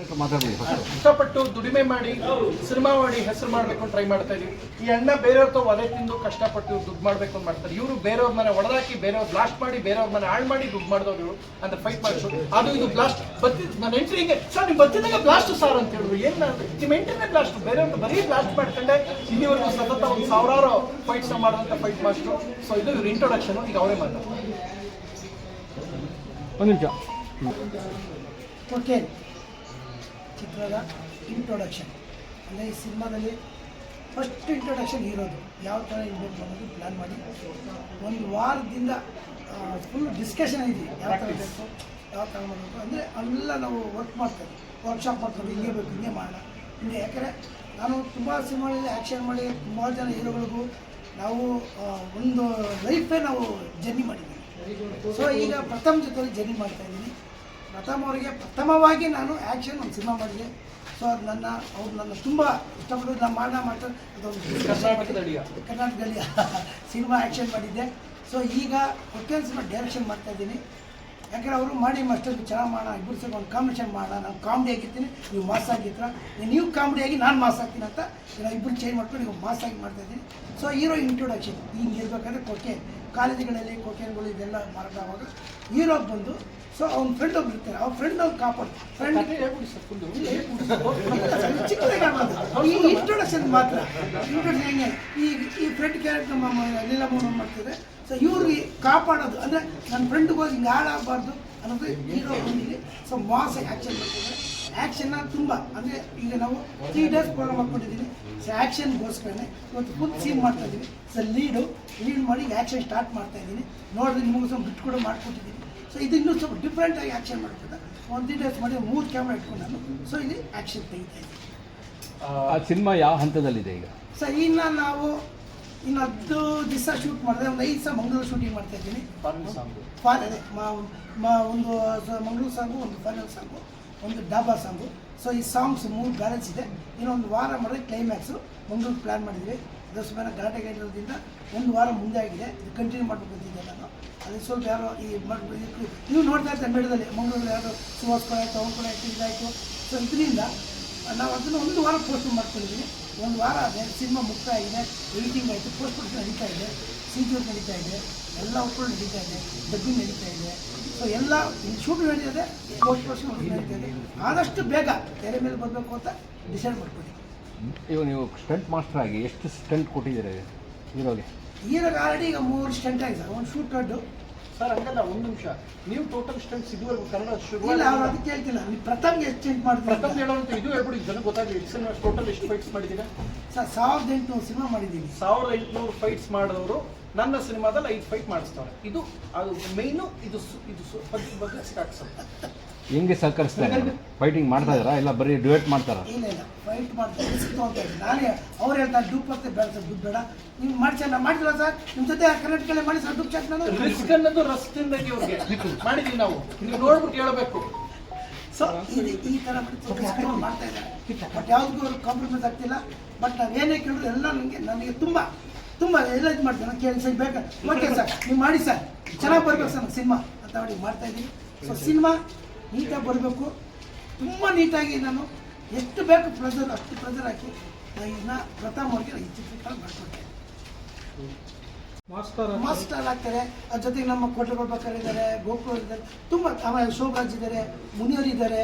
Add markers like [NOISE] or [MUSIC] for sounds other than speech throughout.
ಕಷ್ಟಪಟ್ಟು ದುಡಿಮೆ ಮಾಡಿ ಸಿನಿಮಾ ಮಾಡಿ ಹೆಸರು ಮಾಡಬೇಕು ಅಂತ ಟ್ರೈ ಮಾಡ್ತಾ ಇದೀವಿ. ಈ ಅಣ್ಣ ಬೇರೆಯವ್ರ ತೋ ಒಲೆ ತಿಂದು ಕಷ್ಟಪಟ್ಟು ದುಡ್ಡು ಮಾಡ್ಬೇಕು ಅಂತ ಮಾಡ್ತಾರೆ. ಇವರು ಬೇರೆಯವ್ರ ಮನೆ ಒಡೆದಾಕಿ ಬೇರೆಯವ್ರ ಬ್ಲಾಸ್ಟ್ ಮಾಡಿ ಬೇರೆಯವ್ರ ಮನೆ ಹಾಳು ಮಾಡಿ ದುಡ್ಡು ಮಾಡಿದವ್ರು ಅಂತ ಅಂದ್ರೆ ಫೈಟ್ ಮಾಡಿಸು. ಅದು ಇದು ಬ್ಲಾಸ್ಟ್ ಬತ್ತಿ ನಾನು ಎಂಟ್ರಿಗೆ ಸರ್ ನೀವು ಬತ್ತಿದಾಗ ಬ್ಲಾಸ್ಟ್ ಸರ್ ಅಂತ ಹೇಳಿದ್ರು. ಏನು ನಿಮ್ಮ ಎಂಟ್ರಿನೇ ಬ್ಲಾಸ್ಟ್ ಬೇರೆಯವ್ರ ಬರೀ ಬ್ಲಾಸ್ಟ್ ಮಾಡ್ಕೊಂಡೆ ಇಲ್ಲಿವರೆಗೂ ಸತತ ಒಂದು ಸಾವಿರಾರು ಫೈಟ್ಸ್ ಮಾಡಿದಂಥ ಫೈಟ್ ಮಾಸ್ಟ್ರು ಸೊ ಇದು ಇವ್ರ ಇಂಟ್ರೊಡಕ್ಷನ್ ಈಗ ಅವರೇ ಮಾತಾಡ್ತಾರೆ. ಒಂದು ನಿಮಿಷ. ಕೊಕೇನ್ ಚಿತ್ರದ ಇಂಟ್ರೊಡಕ್ಷನ್ ಅಂದರೆ ಈ ಸಿನಿಮಾದಲ್ಲಿ ಫಸ್ಟ್ ಇಂಟ್ರೊಡಕ್ಷನ್ ಇರೋದು ಯಾವ ಥರ ಇರಬೇಕು ಅನ್ನೋದು ಪ್ಲ್ಯಾನ್ ಮಾಡಿ. ಒಂದು ವಾರದಿಂದ ಫುಲ್ ಡಿಸ್ಕಷನ್ ಇದೆ. ಯಾವ ಥರ ಬೇಕು ಯಾವ ಥರ ಮಾಡಬೇಕು ಅಂದರೆ ಅವೆಲ್ಲ ನಾವು ವರ್ಕ್ ಮಾಡ್ತೇವೆ. ವರ್ಕ್ಶಾಪ್ ಮಾಡ್ಕೊಂಡು ಹಿಂಗೆ ಬೇಕು ಹಿಂಗೆ ಮಾಡೋಣ. ಹಿಂಗೆ ಯಾಕಂದರೆ ನಾನು ತುಂಬ ಸಿನಿಮಾಗಳಲ್ಲಿ ಆ್ಯಕ್ಷನ್ ಮಾಡಿ ತುಂಬ ಜನ ಹೀರೋಗಳಿಗೂ ನಾವು ಒಂದು ಲೈಫೇ ನಾವು ಜರ್ನಿ ಮಾಡಿದ್ದೀವಿ. ಸೊ ಈಗ ಪ್ರಥಮ ಜೊತೆಯಲ್ಲಿ ಜರ್ನಿ ಮಾಡ್ತಾ ಇದ್ದೀನಿ. ಪ್ರಥಮ ಅವರಿಗೆ ಪ್ರಥಮವಾಗಿ ನಾನು ಆ್ಯಕ್ಷನ್ ಒಂದು ಸಿನಿಮಾ ಮಾಡಿದೆ ಸೊ ಅದು ನನ್ನ ಅವ್ರು ನನ್ನ ತುಂಬ ಇಷ್ಟಪಟ್ಟು ನಾನು ಮಾಡೋಣ ಮಾಡ್ತಾರೆ ಅದೊಂದು ಕರ್ನಾಟಕದಲ್ಲಿ ಕರ್ನಾಟಕದಲ್ಲಿ ಸಿನಿಮಾ ಆ್ಯಕ್ಷನ್ ಮಾಡಿದ್ದೆ. ಸೊ ಈಗ ಕೊಟ್ಟೇನ್ ಸಿನಿಮಾ ಡೈರೆಕ್ಷನ್ ಮಾಡ್ತಾ ಇದ್ದೀನಿ. ಯಾಕಂದ್ರೆ ಅವರು ಮಾಡಿ ಮಸ್ಟರ್ ಚೆನ್ನಾಗಿ ಮಾಡೋಣ ಇಬ್ಬರು ಸ್ವಲ್ಪ ಒಂದು ಕಾಂಬಿನೇಷನ್ ಮಾಡೋಣ ನಾನು ಕಾಮಿಡಿ ಆಗಿರ್ತೀನಿ ನೀವು ಮಾಸ್ ಆಗಿರ್ತೀರ. ನೀವು ಕಾಮಿಡಿ ಆಗಿ ನಾನು ಮಾಸ್ ಆಗ್ತೀನಿ ಅಂತ ನಾವು ಇಬ್ಬರು ಚೇಂಜ್ ಮಾಡ್ಕೊಂಡು ನೀವು ಮಾಸ್ ಆಗಿ ಮಾಡ್ತಾ ಇದ್ದೀನಿ. ಸೊ ಹೀರೋ ಇಂಟ್ರೊಡಕ್ಷನ್ ಹಿಂಗೆ ಹೇಳ್ಬೇಕಂದ್ರೆ ಕೊಕೆ ಕಾಲೇಜುಗಳಲ್ಲಿ ಕೊಕೆನ್ಗಳು ಇದೆಲ್ಲ ಮಾರಾಟ ಆವಾಗ ಹೀರೋ ಬಂದು ಸೊ ಅವ್ನ ಫ್ರೆಂಡ್ ಒಬ್ರು ಇರ್ತಾರೆ. ಅವ್ರ ಫ್ರೆಂಡ್ ಅವ್ರು ಕಾಪಾಡು. ಫ್ರೆಂಡ್ ಈ ಇಂಟ್ರೊಡಕ್ಷನ್ ಮಾತ್ರ. ಇಂಟ್ರೊಡಕ್ಷನ್ ಹೆಂಗೆ? ಈ ಈ ಫ್ರೆಂಡ್ ಕ್ಯಾರೆಕ್ಟರ್ ಲೀಲಾಮೋಹನ್ ಮಾಡ್ತಿದ್ರೆ ಸೊ ಇವ್ರಿಗೆ ಕಾಪಾಡೋದು. ಅಂದರೆ ನನ್ನ ಫ್ರೆಂಡ್ಗೋಗಿ ಹಿಂಗೆ ಹಾಳಾಗಬಾರ್ದು ಅನ್ನೋದು ಹೀರೋ ಬಂದಿದೆ ಸೊ ಮಾಸ್ ಆ್ಯಕ್ಷನ್ ಆಕ್ಷನ್ ಆ್ಯಕ್ಷನ್ನ ತುಂಬ. ಅಂದರೆ ಈಗ ನಾವು ತ್ರೀ ಡೇಸ್ ಪ್ರೋಗ್ರಾಮ್ ಹಾಕ್ಕೊಂಡಿದ್ದೀವಿ ಸೊ ಆ್ಯಕ್ಷನ್ಗೋಸ್ಕರನೇ ಇವತ್ತು ಫುಲ್ ಸೀನ್ ಮಾಡ್ತಾ ಇದ್ದೀವಿ ಸೊ ಲೀಡು ಲೀಡ್ ಮಾಡಿ ಆ್ಯಕ್ಷನ್ ಸ್ಟಾರ್ಟ್ ಮಾಡ್ತಾ ಇದ್ದೀನಿ ನೋಡಿದ್ರೆ ನಿಮಗೂ ಸ್ವಲ್ಪ ಬಿಟ್ಟು ಕೂಡ ಮಾಡ್ಕೊಟ್ಟಿದ್ದೀನಿ ಸೊ ಇದು ಇನ್ನೂ ಸ್ವಲ್ಪ ಡಿಫ್ರೆಂಟಾಗಿ ಆ್ಯಕ್ಷನ್ ಮಾಡ್ತದೆ ಒಂದು ತ್ರೀ ಡೇಸ್ ಮಾಡಿ ಮೂರು ಕ್ಯಾಮ್ರಾ ಇಟ್ಕೊಂಡು ನಾನು. ಸೊ ಇಲ್ಲಿ ಆ್ಯಕ್ಷನ್ ತೆಗಿತಾ ಇದ್ದೀನಿ ಆ ಸಿನಿಮಾ ಯಾವ ಹಂತದಲ್ಲಿದೆ ಈಗ? ಸೊ ಇನ್ನು ನಾವು ಇನ್ನು ಹತ್ತು ದಿವಸ ಶೂಟ್ ಮಾಡಿದೆ ಒಂದು ಐದು ದಿವಸ ಮಂಗಳೂರು ಶೂಟಿಂಗ್ ಮಾಡ್ತಾ ಇದ್ದೀನಿ. ಫಾಲ್ ಅದೇ ಮಾ- ಮಾ- ಒಂದು ಮಂಗಳೂರು ಸಾಂಗು ಒಂದು ಫೈನಲ್ ಸಾಂಗು ಒಂದು ಡಾಬಾ ಸಾಂಗು ಸೊ ಈ ಸಾಂಗ್ಸ್ ಮೂರು ಬ್ಯಾಲೆನ್ಸ್ ಇದೆ. ಇನ್ನೊಂದು ವಾರ ಮಾಡಿದ್ರೆ ಕ್ಲೈಮ್ಯಾಕ್ಸು ಮಂಗಳೂರು ಪ್ಲ್ಯಾನ್ ಮಾಡಿದ್ವಿ. ಅದರ ಮೇಲೆ ಗಲಾಟೆ ಇರೋದ್ರಿಂದ ಒಂದು ವಾರ ಮುಂದೆ ಆಗಿದೆ. ಇದು ಕಂಟಿನ್ಯೂ ಮಾಡಬೇಕು ಅಂತಿದ್ದೆ ನಾನು. ಅದೇ ಸ್ವಲ್ಪ ಯಾರೋ ಈ ನೀವು ನೋಡ್ತಾ ಇರ್ತಾರೆ ಮೇಡದಲ್ಲಿ ಮಂಗಳೂರು ಯಾರು ಸುಹಾಸ್ ಕೂಡ ಆಯಿತು ಅವ್ರ ಕೂಡ ಆಯಿತು ಇದಾಯಿತು. ಸೊ ಇದರಿಂದ ನಾವು ಅದನ್ನು ಒಂದು ವಾರ ಪೋಸ್ಟ್ ಮಾಡ್ಕೊಂಡಿದ್ದೀವಿ ಒಂದು ವಾರ ಆದರೆ ಸಿನಿಮಾ ಮುಕ್ತಾಯ ಆಗಿದೆ ಎಡಿಟಿಂಗ್ ಆಯಿತು ಪೋಸ್ಟ್ ಪ್ರೊಡಕ್ಷನ್ ನಡೀತಾ ಇದೆ ಸೀಕ್ಯೂರ್ ನಡೀತಾ ಇದೆ ಎಲ್ಲ ಒಪ್ಪಳು ನಡೀತಾ ಇದೆ ಡಬ್ಬಿಂಗ್ ನಡೀತಾ ಇದೆ. ಸೊ ಎಲ್ಲ ಶೂಟ್ ನಡೀತದೆ ಪೋಸ್ಟ್ ಪ್ರೊಡಕ್ಷನ್ ನಡೀತಾ ಇದೆ. ಆದಷ್ಟು ಬೇಗ ತೆರೆ ಮೇಲೆ ಬರಬೇಕು ಅಂತ ಡಿಸೈಡ್ ಮಾಡ್ಕೊಳ್ಳಿ ಇವಾಗ ನೀವು ಸ್ಟಂಟ್ ಮಾಸ್ಟರ್ ಆಗಿ ಎಷ್ಟು ಸ್ಟಂಟ್ ಕೊಟ್ಟಿದ್ದೀರಾ ಹೀರೋಗೆ? ಈಗ ಆಲ್ರೆಡಿ ಈಗ ಮೂರು ಸ್ಟಂಟ್ ಆಗಿದೆ. ಒಂದು ಶೂಟ್ ಕಡ್ಡು ಸರ್ ಹಂಗಲ್ಲ ಒಂದು ನಿಮಿಷ. ನೀವು ಟೋಟಲ್ ಸ್ಟೆಂಟ್ಸ್ ಇದುವರೆಗೂ ಕನ್ನಡ ಶುರು ಇಲ್ಲ ಅವ್ರು ಅದಕ್ಕೆ ಹೇಳ್ತಿಲ್ಲ. ನೀವು ಪ್ರಥಮ್ಗೆ ಎಷ್ಟು ಚೇಂಜ್ ಪ್ರಥಮ ಪ್ರಥಮ್ ಹೇಳೋಂತ ಇದು ಹೇಳ್ಬಿಡಿ ಜನ ಗೊತ್ತಾಗಲಿ ಸಿನಿಮಾ ಟೋಟಲ್ ಎಷ್ಟು ಫೈಟ್ಸ್ ಮಾಡಿದ್ದೀರಾ? ಸರ್ ಸಾವಿರದ ಎಂಟುನೂರು ಸಿನಿಮಾ ಮಾಡಿದ್ದೀನಿ. ಸಾವಿರದ ಎಂಟುನೂರು ಫೈಟ್ಸ್ ಮಾಡಿದವರು ನನ್ನ ಸಿನಿಮಾದಲ್ಲಿ ಐದು ಫೈಟ್ ಮಾಡಿಸ್ತಾರೆ. ಇದು ಅದು ಮೇಯ್ನು ಇದು ಇದು ಬಗ್ಗೆ ಸ್ಟಾರ್ಟ್ಸ್ ಸ್ಟಾರ್ಟ್ ಹೆಂಗೆ ಸಹಕರಿಸ್ತಾರೆ ಫೈಟಿಂಗ್ ಮಾಡ್ತಾ ಇದ್ದಾರಾ? ಇಲ್ಲ ಬರೀ ಡಿವೇಟ್ ಮಾಡ್ತಾರಾ? ಇಲ್ಲ ಇಲ್ಲ. ಫೈಟ್ ಮಾಡ್ತಾರೆ ಸಿಕ್ತು ಅಂತ ಹೇಳಿ ನಾನೇ ಅವ್ರು ಹೇಳ್ತಾರೆ ಡೂಪ್ ಬರ್ತೆ ಬೇಡ ಸರ್ ದುಡ್ಡು ಬೇಡ. ನೀವು ಮಾಡ್ಸಿ ನಾನು ಮಾಡಿಲ್ಲ ಸರ್? ನಿಮ್ಮ ಜೊತೆ ಕರ್ನಾಟಕಲ್ಲೇ ಮಾಡಿ ಸರ್ ದುಡ್ಡು ಚೆಕ್ ನಾನು ರಿಸ್ಕ್ ಅನ್ನೋದು ರಸ್ತಿಂದಾಗಿ ಅವ್ರಿಗೆ. ಮಾಡಿದೀವಿ ನಾವು. ನೀವು ನೋಡ್ಬಿಟ್ಟು ಹೇಳಬೇಕು. ಸೊ ಇದು ಈ ಥರ ಮಾಡ್ತಾ ಇದ್ದಾರೆ. ಬಟ್ ಯಾವುದಕ್ಕೂ ಅವ್ರು ಕಾಂಪ್ರಮೈಸ್ ಆಗ್ತಿಲ್ಲ. ಬಟ್ ನಾವು ಏನೇ ಕೇಳಿದ್ರು ಎಲ್ಲ ನನಗೆ ನನಗೆ ತುಂಬ ತುಂಬ ಎಲ್ಲ ಇದು ಮಾಡ್ತೀನಿ ನಾನು ಕೇಳಿ ಸರ್ ಬೇಕಾ? Okay sir. ನೀವು ಮಾಡಿ ಸರ್. ಚೆನ್ನಾಗಿ ಬರ್ಬೇಕು ಸರ್ ಸಿನಿಮಾ. ಅಂತ ಮಾಡಿ ಮಾಡ್ತಾ ಇದ್ದೀನಿ ಸೊ ಸಿನಿಮಾ ನೀಟಾಗಿ ಬರಬೇಕು. ತುಂಬ ನೀಟಾಗಿ ನಾನು ಎಷ್ಟು ಬೇಕು ಪ್ರೆಸರ್ ಅಷ್ಟು ಪ್ರೆಸರ್ ಹಾಕಿ ನಾನು ಇದನ್ನ ಪ್ರಥಮ ಅವ್ರಿಗೆ ಈ ಚಿತ್ರ ಮಾಡ್ಕೊಡ್ತೇನೆ ಮಾಸ್ಟರ್ ಆಗ್ತಾರೆ. ಅದ್ರ ಜೊತೆಗೆ ನಮ್ಮ ಕೋಟೆಗೊಳ್ಬೇಕಾರ್ ಇದ್ದಾರೆ ಗೋಪುರ ಇದ್ದಾರೆ ತುಂಬ ಆಮೇಲೆ ಶೋಭರಾಜ್ ಇದ್ದಾರೆ ಮುನಿಯರ್ ಇದ್ದಾರೆ.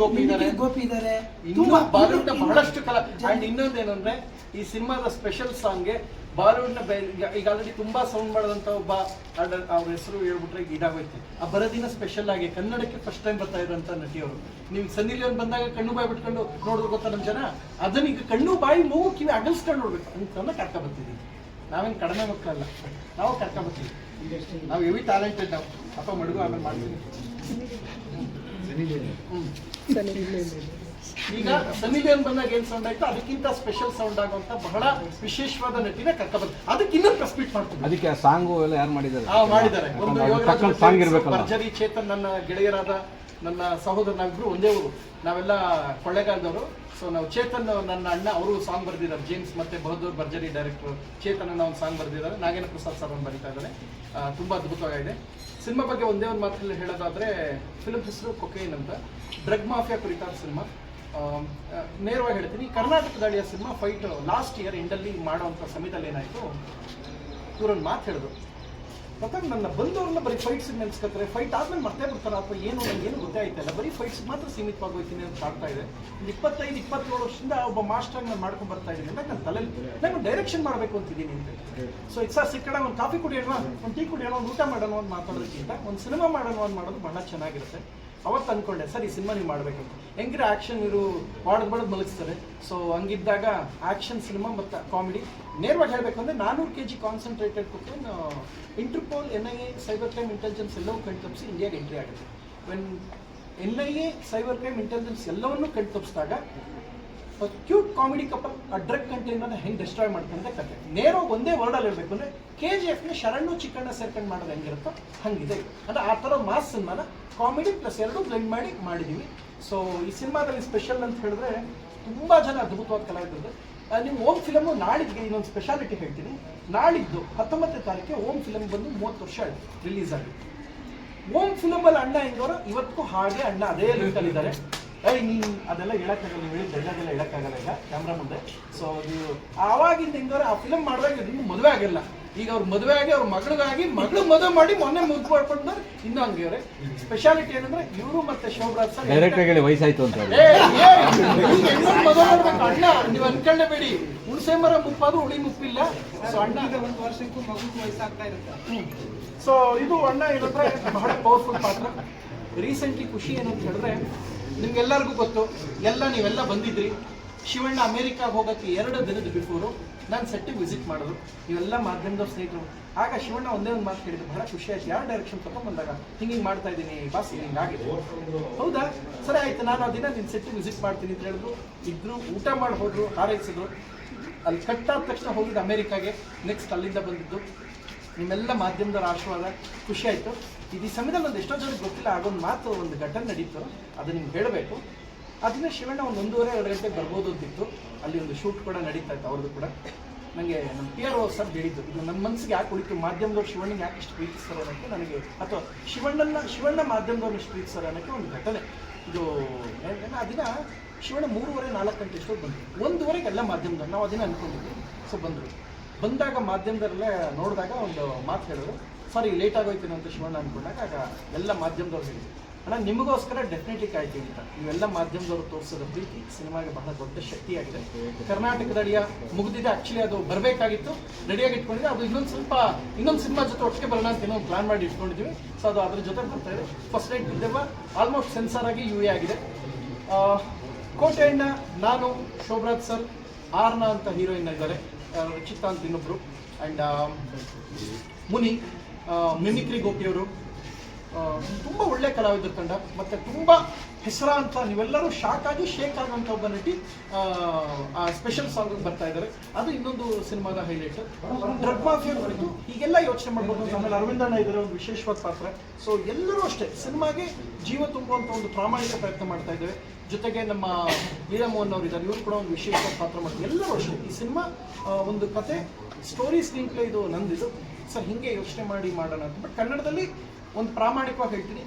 ಗೋಪಿ ಇದ್ದಾರೆ. ಮಿಮಿಕ್ರಿ ಗೋಪಿ ಇದ್ದಾರೆ. ತುಂಬಾ ಬಹಳಷ್ಟು ಕಲಾ ಅಂಡ್ ಇನ್ನೊಂದೇನಂದ್ರೆ ಈ ಸಿನಿಮಾದ ಸ್ಪೆಷಲ್ ಸಾಂಗ್ಗೆ ಬಾಲಿವುಡ್ನ ಬೆ- ಈಗ- ಈಗ ಆಲ್ರೆಡಿ ತುಂಬಾ ಸೌಂಡ್ ಮಾಡಿದಂತ ಒಬ್ಬ ಆರ್ಡರ್ ಅವ್ರ ಹೆಸರು ಹೇಳ್ಬಿಟ್ರೆ ಈಗ ಇದಾಗೋಯ್ತು. ಆ ಬರದಿನ ಸ್ಪೆಷಲ್ ಆಗಿ ಕನ್ನಡಕ್ಕೆ ಫಸ್ಟ್ ಟೈಮ್ ಬರ್ತಾ ಇರೋಂಥ ನಟಿಯವರು. ನೀವು ಸನ್ನಿ ಲಿಯೋನ್ ಬಂದಾಗ ಕಣ್ಣು ಬಾಯಿ ಬಿಟ್ಕೊಂಡು ನೋಡಿದ್ರು ಗೊತ್ತಾ ನಮ್ಮ ಜನ? ಅದನ್ನ ಈಗ ಕಣ್ಣು ಬಾಯಿ ಮೂಗು ಕಿವಿ ಅಗಲ್ಸ್ಕೊಂಡು ನೋಡ್ಬೇಕು. ಅಂತಂದ ಕರ್ಕ ಬರ್ತಿದ್ದೀವಿ ನಾವೇನು ಕಡಿಮೆ ಮಕ್ಕಳಲ್ಲ ನಾವು ಕರ್ಕ ಬರ್ತೀವಿ ನಾವು ಎವಿ ಟ್ಯಾಲೆಂಟೆಡ್ ನಾವು. ಅಪ್ಪ ಮಡುಗು ಆಮೇಲೆ ಮಾಡ್ತೀವಿ. ಈಗ ಸನ್ನಿಧಾನ ಬಂದಾಗ ಏನ್ ಸೌಂಡ್ ಆಯ್ತು? ಅದಕ್ಕಿಂತ ಸ್ಪೆಷಲ್ ಸೌಂಡ್ ಆಗುವಂತ ಬಹಳ ವಿಶೇಷವಾದ ನಟಿನ ಕರ್ಕ ಬಂದ ಅದಕ್ಕೆ ಇನ್ನೂ ಪ್ರಸ್ಪೀಟ್ ಮಾಡ್ತೀವಿ. ಅದಕ್ಕೆ ಆ ಸಾಂಗು ಎಲ್ಲ ಯಾರು ಮಾಡಿದ್ದಾರೆ? ಆ, ಮಾಡಿದ್ದಾರೆ. ಒಂದು ಅದು ಯೋಗರಾಜ್ ಸಾಂಗ್ ಇರ್ಬೇಕಲ್ಲ ಭರ್ಜರಿ ಚೇತನ್ ನನ್ನ ಗೆಳೆಯರಾದ ನನ್ನ ಸಹೋದರ ನಾವಿಬ್ರು ಒಂದೇ ಊರು. ನಾವೆಲ್ಲ ಕೊಳ್ಳೇಗಾಲದವರು. ಸೊ ನಾವು ಚೇತನ್ ನನ್ನ ಅಣ್ಣ ಅವರು ಸಾಂಗ್ ಬರೆದಿದ್ದಾರೆ. ಜೇಮ್ಸ್ ಮತ್ತೆ ಬಹದ್ದೂರ್ ಭರ್ಜರಿ ಡೈರೆಕ್ಟರ್ ಚೇತನ್ ಅಣ್ಣ ಒಂದು ಸಾಂಗ್ ಬರೆದಿದ್ದಾರೆ. ನಾಗೇಂದ್ರ ಪ್ರಸಾದ್ ಸರ್ ಅವ್ರು ಬರೀತಾ ಇದ್ದಾರೆ. ತುಂಬಾ ಅದ್ಭುತವಾಗಿದೆ. ಸಿನಿಮಾ ಬಗ್ಗೆ ಒಂದೇ ಒಂದು ಮಾತಲ್ಲಿ ಹೇಳೋದಾದ್ರೆ ಫಿಲ್ಮ್ ಹೆಸರು ಕೊಕೈನ್ ಅಂತ. ಡ್ರಗ್ ಮಾಫಿಯಾ ಕುರಿತಾದ ಸಿನಿಮಾ. ನೇರವಾಗಿ ಹೇಳ್ತೀನಿ ಕರ್ನಾಟಕ ದಾಳಿಯ ಸಿನಿಮಾ ಫೈಟ್ ಲಾಸ್ಟ್ ಇಯರ್ ಎಂಡಲ್ಲಿ ಮಾಡುವಂಥ ಸಮಯದಲ್ಲಿ ಏನಾಯಿತು? ಇವ್ರೊಂದು ಮಾತು ಹೇಳಿದ್ರು ಗೊತ್ತಾಗ ನನ್ನ ಬಂದವ್ರನ್ನ ಬರೀ ಫೈಟ್ಸ್ ನೆನ್ಸ್ಕೊತಾರೆ. ಫೈಟ್ ಆದ್ಮೇಲೆ ಮತ್ತೆ ಬರ್ತಾರೆ? ಅಥವಾ ಏನು ನನಗೆ ಏನು ಗೊತ್ತೇ ಆಯ್ತಲ್ಲ ಬರೀ ಫೈಟ್ಸ್ ಮಾತ್ರ ಸೀಮಿತವಾಗಿ ಹೋಗ್ತೀನಿ ಅಂತ ಆಗ್ತಾ ಇದೆ. ಒಂದು ಇಪ್ಪತ್ತೈದು, ಇಪ್ಪತ್ತೇಳು ವರ್ಷದಿಂದ ಒಬ್ಬ ಮಾಸ್ಟರ್ ನಾನು ಮಾಡ್ಕೊಂಡು ಬರ್ತಾ ಇದ್ದೀನಿ ಅಂತ ನನ್ನ ತಲೆಯಲ್ಲಿ ನಾನು ಡೈರೆಕ್ಷನ್ ಮಾಡಬೇಕು ಅಂತಿದ್ದೀನಿ ಅಂತ ಸೊ ಇದು ಸರ್ ಸಿಕ್ಕಡ ಒಂದು ಕಾಫಿ ಕುಡಿಯೋಣ, ಒಂದು ಟೀ ಕುಡಿಯೋಣ, ಒಂದು ಊಟ ಮಾಡೋಣ ಅಂತ ಮಾತಾಡೋದಕ್ಕಿಂತ ಒಂದು ಸಿನಿಮಾ ಮಾಡೋಣ ಅಂತ ಮಾಡೋದು ಬಹಳ ಚೆನ್ನಾಗಿರುತ್ತೆ. ಅವತ್ತು ಅನ್ಕೊಂಡೆ, ಸರ್ ಈ ಸಿನಿಮಾ ನೀವು ಮಾಡಬೇಕಂತ ಹೆಂಗಿರೋ ಆ್ಯಕ್ಷನ್ ಇವರು ಹೊಡೆದು ಬಡದ್ ಮಲಗಿಸ್ತಾರೆ. ಸೊ ಹಂಗಿದ್ದಾಗ ಆ್ಯಕ್ಷನ್ ಸಿನಿಮಾ ಮತ್ತು ಕಾಮಿಡಿ ನೇರವಾಗಿ ಹೇಳಬೇಕು ಅಂದರೆ ನಾನ್ನೂರು ಕೆ ಜಿ ಕಾನ್ಸಂಟ್ರೇಟೆಡ್ ಕೊಟ್ಟು Interpol N I A cyber crime intelligence ಎಲ್ಲವೂ ಕಣ್ತಪ್ಪಿಸಿ ಇಂಡಿಯಾಗೆ ಎಂಟ್ರಿ ಆಗುತ್ತೆ. When N I A cyber crime intelligence ಎಲ್ಲವನ್ನೂ ಕಣ್ತಪ್ಪಿಸಿದಾಗ ಕ್ಯೂಟ್ ಕಾಮಿಡಿ ಕಪಲ್ ಆ ಡ್ರಗ್ ಕಂಟೈನರ್ನ ಹೆಂಗೆ ಡಿಸ್ಟ್ರಾಯ್ ಮಾಡ್ಕೊಂಡೆ ಕತೆ. ನೇರ ಒಂದೇ ವರ್ಡಲ್ಲಿ ಹೇಳ್ಬೇಕು ಅಂದರೆ ಕೆ ಜಿ ಎಫ್ನ ಶರಣು ಚಿಕ್ಕಣ್ಣ ಸೇರ್ಕೊಂಡು ಮಾಡೋದು ಹೆಂಗಿರುತ್ತೋ ಹಂಗಿದೆ. ಅಂದರೆ ಆ ಥರ ಮಾಸ್ ಸಿನಿಮಾನ ಕಾಮಿಡಿ ಪ್ಲಸ್ ಎರಡು ಬ್ಲೆಂಡ್ ಮಾಡಿ ಮಾಡಿದ್ದೀವಿ ಸೊ ಈ ಸಿನಿಮಾದಲ್ಲಿ ಸ್ಪೆಷಲ್ ಅಂತ ಹೇಳಿದ್ರೆ ತುಂಬ ಜನ ಅದ್ಭುತವಾದ ಕಲಾವಿದರು ನಿಮ್ಮ ಓಮ್ ಫಿಲಮ್ ನಾಳಿದ್ಗೆ ಇನ್ನೊಂದು ಸ್ಪೆಷಾಲಿಟಿ ಹೇಳ್ತೀನಿ. ನಾಳಿದ್ದು ಹತ್ತೊಂಬತ್ತನೇ ತಾರೀಕಿಗೆ ಓಮ್ ಫಿಲಮ್ ಬಂದು ಮೂವತ್ತು ವರ್ಷ ರಿಲೀಸ್ ಆಗಿತ್ತು ಓಮ್ ಫಿಲಮಲ್ಲಿ ಅಣ್ಣ ಹೆಂಗವರು? ಇವತ್ತು ಹಾಗೆ ಅಣ್ಣ ಅದೇ ಲುಕ್ಕಲ್ಲಿದ್ದಾರೆ ಏಯ್ ನೀನು ಅದೆಲ್ಲ ಹೇಳಕ್ಕಾಗಲ್ಲ ನೀವು ಹೇಳಿದ ಡೈಲಾಗೆಲ್ಲ ಹೇಳಕ್ಕಾಗಲ್ಲ ಈಗ ಕ್ಯಾಮ್ರಾ ಮುಂದೆ. ಸೊ ನೀವು ಆವಾಗಿಂದ ಹಿಂಗಾರೆ ಆ ಫಿಲಮ್ ಮಾಡಿದಾಗ ನಿಮ್ಗೆ ಮದುವೆ ಆಗಿಲ್ಲ. ಈಗ ಅವ್ರ ಮದುವೆ ಆಗಿ ಅವ್ರ ಮಗಳಿಗಾಗಿ ಮಗಳು ಮದುವೆ ಮಾಡಿ ಮೊನ್ನೆ ಮುದ್ದು ಮಾಡ್ಕೊಂಡು ಇನ್ನೂ ಹಂಗೆ ಅವ್ರೆ. ಸ್ಪೆಷಾಲಿಟಿ ಏನಂದ್ರೆ ಇವರು ಮತ್ತೆ ಶೋಭರಾಜ್ ಸರ್ ಡೈರೆಕ್ಟ್ ಆಗಿ ವಯಸ್ಸಾಯ್ತು ಅಂತ ಹೇಳಿ. ಮದುವೆ ಮಾಡ್ಬೇಕು ಅಣ್ಣ ನೀವು ಅನ್ಕೊಂಡೇಬೇಡಿ ಹುಣಸೆ ಮರ ಮುಪ್ಪಾದ್ರು ಉಳಿ ಮುಪ್ಪಿಲ್ಲ. ಸೊ ಅಣ್ಣ. ಒಂದು ವರ್ಷಕ್ಕೂ ಮಗುಗೂ ವಯಸ್ಸಾಗ್ತಾ ಇರುತ್ತೆ. ಸೊ ಇದು ಅಣ್ಣ ಏನಂದ್ರೆ ಬಹಳ ಪವರ್ಫುಲ್ ಪಾತ್ರ. ರೀಸೆಂಟ್ಲಿ ಖುಷಿ ಏನಂತ ಹೇಳಿದ್ರೆ ನಿಮ್ಗೆಲ್ಲರಿಗೂ ಗೊತ್ತು, ಎಲ್ಲ ನೀವೆಲ್ಲ ಬಂದಿದ್ರಿ. ಶಿವಣ್ಣ ಅಮೆರಿಕಾಗೆ ಹೋಗೋಕ್ಕೆ ಎರಡು ದಿನದ ಬಿಫೋರು ನಾನು ಸೆಟ್ಟಿಗೆ ವಿಸಿಟ್ ಮಾಡೋದು ಇವೆಲ್ಲ ಮಾಧ್ಯಮದವ್ರ ಸ್ನೇಹಿತರು. ಆಗ ಶಿವಣ್ಣ ಒಂದೇ ಒಂದು ಮಾತು ಕೇಳಿದ್ರು ಬಹಳ ಖುಷಿ ಆಯ್ತು, ಯಾರು ಡೈರೆಕ್ಷನ್ ತಗೊಂಬಂದಾಗ ಹಿಂಗೆ ಹಿಂಗೆ ಮಾಡ್ತಾ ಇದ್ದೀನಿ, ಬಾಸ್ ಹಿಂಗೆ ಆಗಿದೆ. ಹೌದಾ? ಸರಿ ಆಯ್ತು, ನಾನು ಆ ನಿನ್ನ ಸೆಟ್ಟಿಗೆ ವಿಸಿಟ್ ಮಾಡ್ತೀನಿ ಅಂತ ಹೇಳಿದ್ರು. ಇದ್ರು ಊಟ ಮಾಡಿ ಹೋದ್ರು, ಹಾರೈಸಿದ್ರು. ಅಲ್ಲಿ ಕಟ್ಟಾದ ತಕ್ಷಣ ಹೋಗಿದ್ದು ಅಮೇರಿಕಾಗೆ ನೆಕ್ಸ್ಟ್ ಅಲ್ಲಿಂದ ಬಂದಿದ್ದು. ನಿಮ್ಮೆಲ್ಲ ಮಾಧ್ಯಮದ ಆಶೀರ್ವಾದ ಖುಷಿ ಆಯಿತು. ಇದು ಈ ಸಮಯದಲ್ಲಿ ಒಂದು ಎಷ್ಟೋ ಜನಕ್ಕೆ ಗೊತ್ತಿಲ್ಲ ಆಗೊಂದು ಮಾತು, ಒಂದು ಘಟನೆ ನಡೀತು. ಅದು ನಿಮ್ಗೆ ಹೇಳಬೇಕು. ಅದನ್ನ ಶಿವಣ್ಣ ಒಂದು ಒಂದೂವರೆ, ಎರಡು ಗಂಟೆಗೆ ಬರ್ಬೋದು ಅಂತಿತ್ತು ಅಲ್ಲಿ ಒಂದು ಶೂಟ್ ಕೂಡ ನಡೀತಾ ಇತ್ತು, ಅವ್ರದ್ದು ಕೂಡ. ನನಗೆ ನಮ್ಮ ಪಿ ಆರ್ ಓ ಸರ್ ಹೇಳಿದ್ದು, ಇದು ನಮ್ಮ ಮನಸ್ಸಿಗೆ ಯಾಕೆ ಉಳಿತು? ಮಾಧ್ಯಮದವ್ರು ಶಿವಣ್ಣನ ಯಾಕೆ ಇಷ್ಟು ಪ್ರೀತಿಸ್ತಾರೆ ಅನ್ನೋಕ್ಕೆ ನನಗೆ, ಅಥವಾ ಶಿವಣ್ಣನ ಶಿವಣ್ಣ ಮಾಧ್ಯಮದವ್ರು ಇಷ್ಟು ಪ್ರೀತಿಸ್ತಾರೆ ಅನ್ನೋಕ್ಕೆ ಒಂದು ಘಟನೆ. ಇದು ಆ ದಿನ ಶಿವಣ್ಣ ಮೂರುವರೆ, ನಾಲ್ಕು ಗಂಟೆ ಎಷ್ಟೊತ್ತು ಬಂದರು. ಒಂದೂವರೆಗೆ ಎಲ್ಲ ಮಾಧ್ಯಮದವ್ರು, ನಾವು ಅದನ್ನ ಅನ್ಕೊಂಡಿದ್ವಿ. ಸೊ ಬಂದರು. ಬಂದಾಗ ಮಾಧ್ಯಮದಲ್ಲೇ ನೋಡಿದಾಗ ಒಂದು ಮಾತು ಹೇಳಿದ್ರು ಸಾರಿ ಲೇಟ್ ಆಗೋಯ್ತೀನಿ ಅಂತ ಶಿವಣ್ಣ ಅಂದ್ಕೊಂಡಾಗ ಆಗ ಎಲ್ಲ ಮಾಧ್ಯಮದವ್ರು ಹೇಳಿದ್ರು. ಅಣ್ಣ, ನಿಮಗೋಸ್ಕರ ಡೆಫಿನೆಟ್ಲಿ ಕಾಯ್ತೀವಿ ಅಂತ. ನೀವೆಲ್ಲ ಮಾಧ್ಯಮದವರು ತೋರಿಸೋದ ಪ್ರೀತಿ ಸಿನಿಮಾಗೆ ಬಹಳ ದೊಡ್ಡ ಶಕ್ತಿಯಾಗಿದೆ. ಕರ್ನಾಟಕದ ಅಡಿಯ ಮುಗಿದಿದೆ. ಆಕ್ಚುಲಿ ಅದು ಬರಬೇಕಾಗಿತ್ತು. ರೆಡಿಯಾಗಿ ಇಟ್ಕೊಂಡಿದೆ. ಅದು ಇನ್ನೊಂದು ಸ್ವಲ್ಪ, ಇನ್ನೊಂದು ಸಿನಿಮಾ ಜೊತೆ ಒಟ್ಟಿಗೆ ಬರೋಣ ಅಂತ ಇನ್ನೊಂದು ಪ್ಲಾನ್ ಮಾಡಿ ಇಟ್ಕೊಂಡಿದ್ದೀವಿ ಸೊ ಅದು ಅದ್ರ ಜೊತೆ ಬರ್ತಾ ಇದೆ. ಫಸ್ಟ್ ನೈಟ್ ಬಿದ್ದೆವ ಆಲ್ಮೋಸ್ಟ್ ಸೆನ್ಸಾರ್ ಆಗಿ ಯು ಎ ಆಗಿದೆ. ಕೋಟೆಯಣ್ಣ, ನಾನು, ಶೋಭರಾಜ್ ಸರ್ ಆರ್ನ ಅಂತ ಹೀರೋಯಿನ್ ಇದ್ದಾರೆ. ಚಿತ್ತ ಅಂತ ಇನ್ನೊಬ್ರು. ಆ್ಯಂಡ್ ಮುನಿ ಮಿಮಿಕ್ರಿ ಗೋಪಿಯವರು. ತುಂಬ ಒಳ್ಳೆ ಕಲಾವಿದರು ತಂಡ. ಮತ್ತು ತುಂಬ ಹೆಸರಾಂತ ನೀವೆಲ್ಲರೂ ಶಾಕ್ ಆಗಿ ಶೇಕ್ ಆಗುವಂಥ ಒಬ್ಬ ನಟಿ ಆ, ಸ್ಪೆಷಲ್ ಸಾಂಗ್ ಬರ್ತಾ ಇದ್ದಾರೆ. ಅದು ಇನ್ನೊಂದು ಸಿನಿಮಾದ ಹೈಲೈಟ್ ಡ್ರಗ್ ಮಾಫಿಯಾ ಕುರಿತು ಹೀಗೆಲ್ಲ ಯೋಚನೆ ಮಾಡ್ಬೋದು. ಆಮೇಲೆ ಅರವಿಂದಣ್ಣ ಇದ್ದಾರೆ ಒಂದು ವಿಶೇಷವಾದ ಪಾತ್ರ. ಸೊ ಎಲ್ಲರೂ ಅಷ್ಟೇ ಸಿನಿಮಾಗೆ ಜೀವ ತುಂಬುವಂಥ ಒಂದು ಪ್ರಾಮಾಣಿಕ ಪ್ರಯತ್ನ ಮಾಡ್ತಾ ಇದ್ದಾರೆ. ಜೊತೆಗೆ ನಮ್ಮ ವೀರಮೋಹನ್ ಮೋಹನ್ ಅವರು ಇದ್ದಾರೆ ಇವರು ಕೂಡ ಒಂದು ವಿಶೇಷವಾದ ಪಾತ್ರ ಮಾಡ್ತಾರೆ. ಎಲ್ಲರೂ ಅಷ್ಟೇ ಈ ಸಿನಿಮಾ ಒಂದು ಕತೆ ಸ್ಟೋರಿ ಸ್ಕ್ರೀನ್ ಪ್ಲೇ ಇದು ನಂದಿದು. ಸರ್ ಹಿಂಗೆ ಯೋಚನೆ ಮಾಡಿ ಮಾಡೋಣ ಅಂತ. ಬಟ್ ಕನ್ನಡದಲ್ಲಿ ಒಂದು ಪ್ರಾಮಾಣಿಕವಾಗಿ ಹೇಳ್ತೀನಿ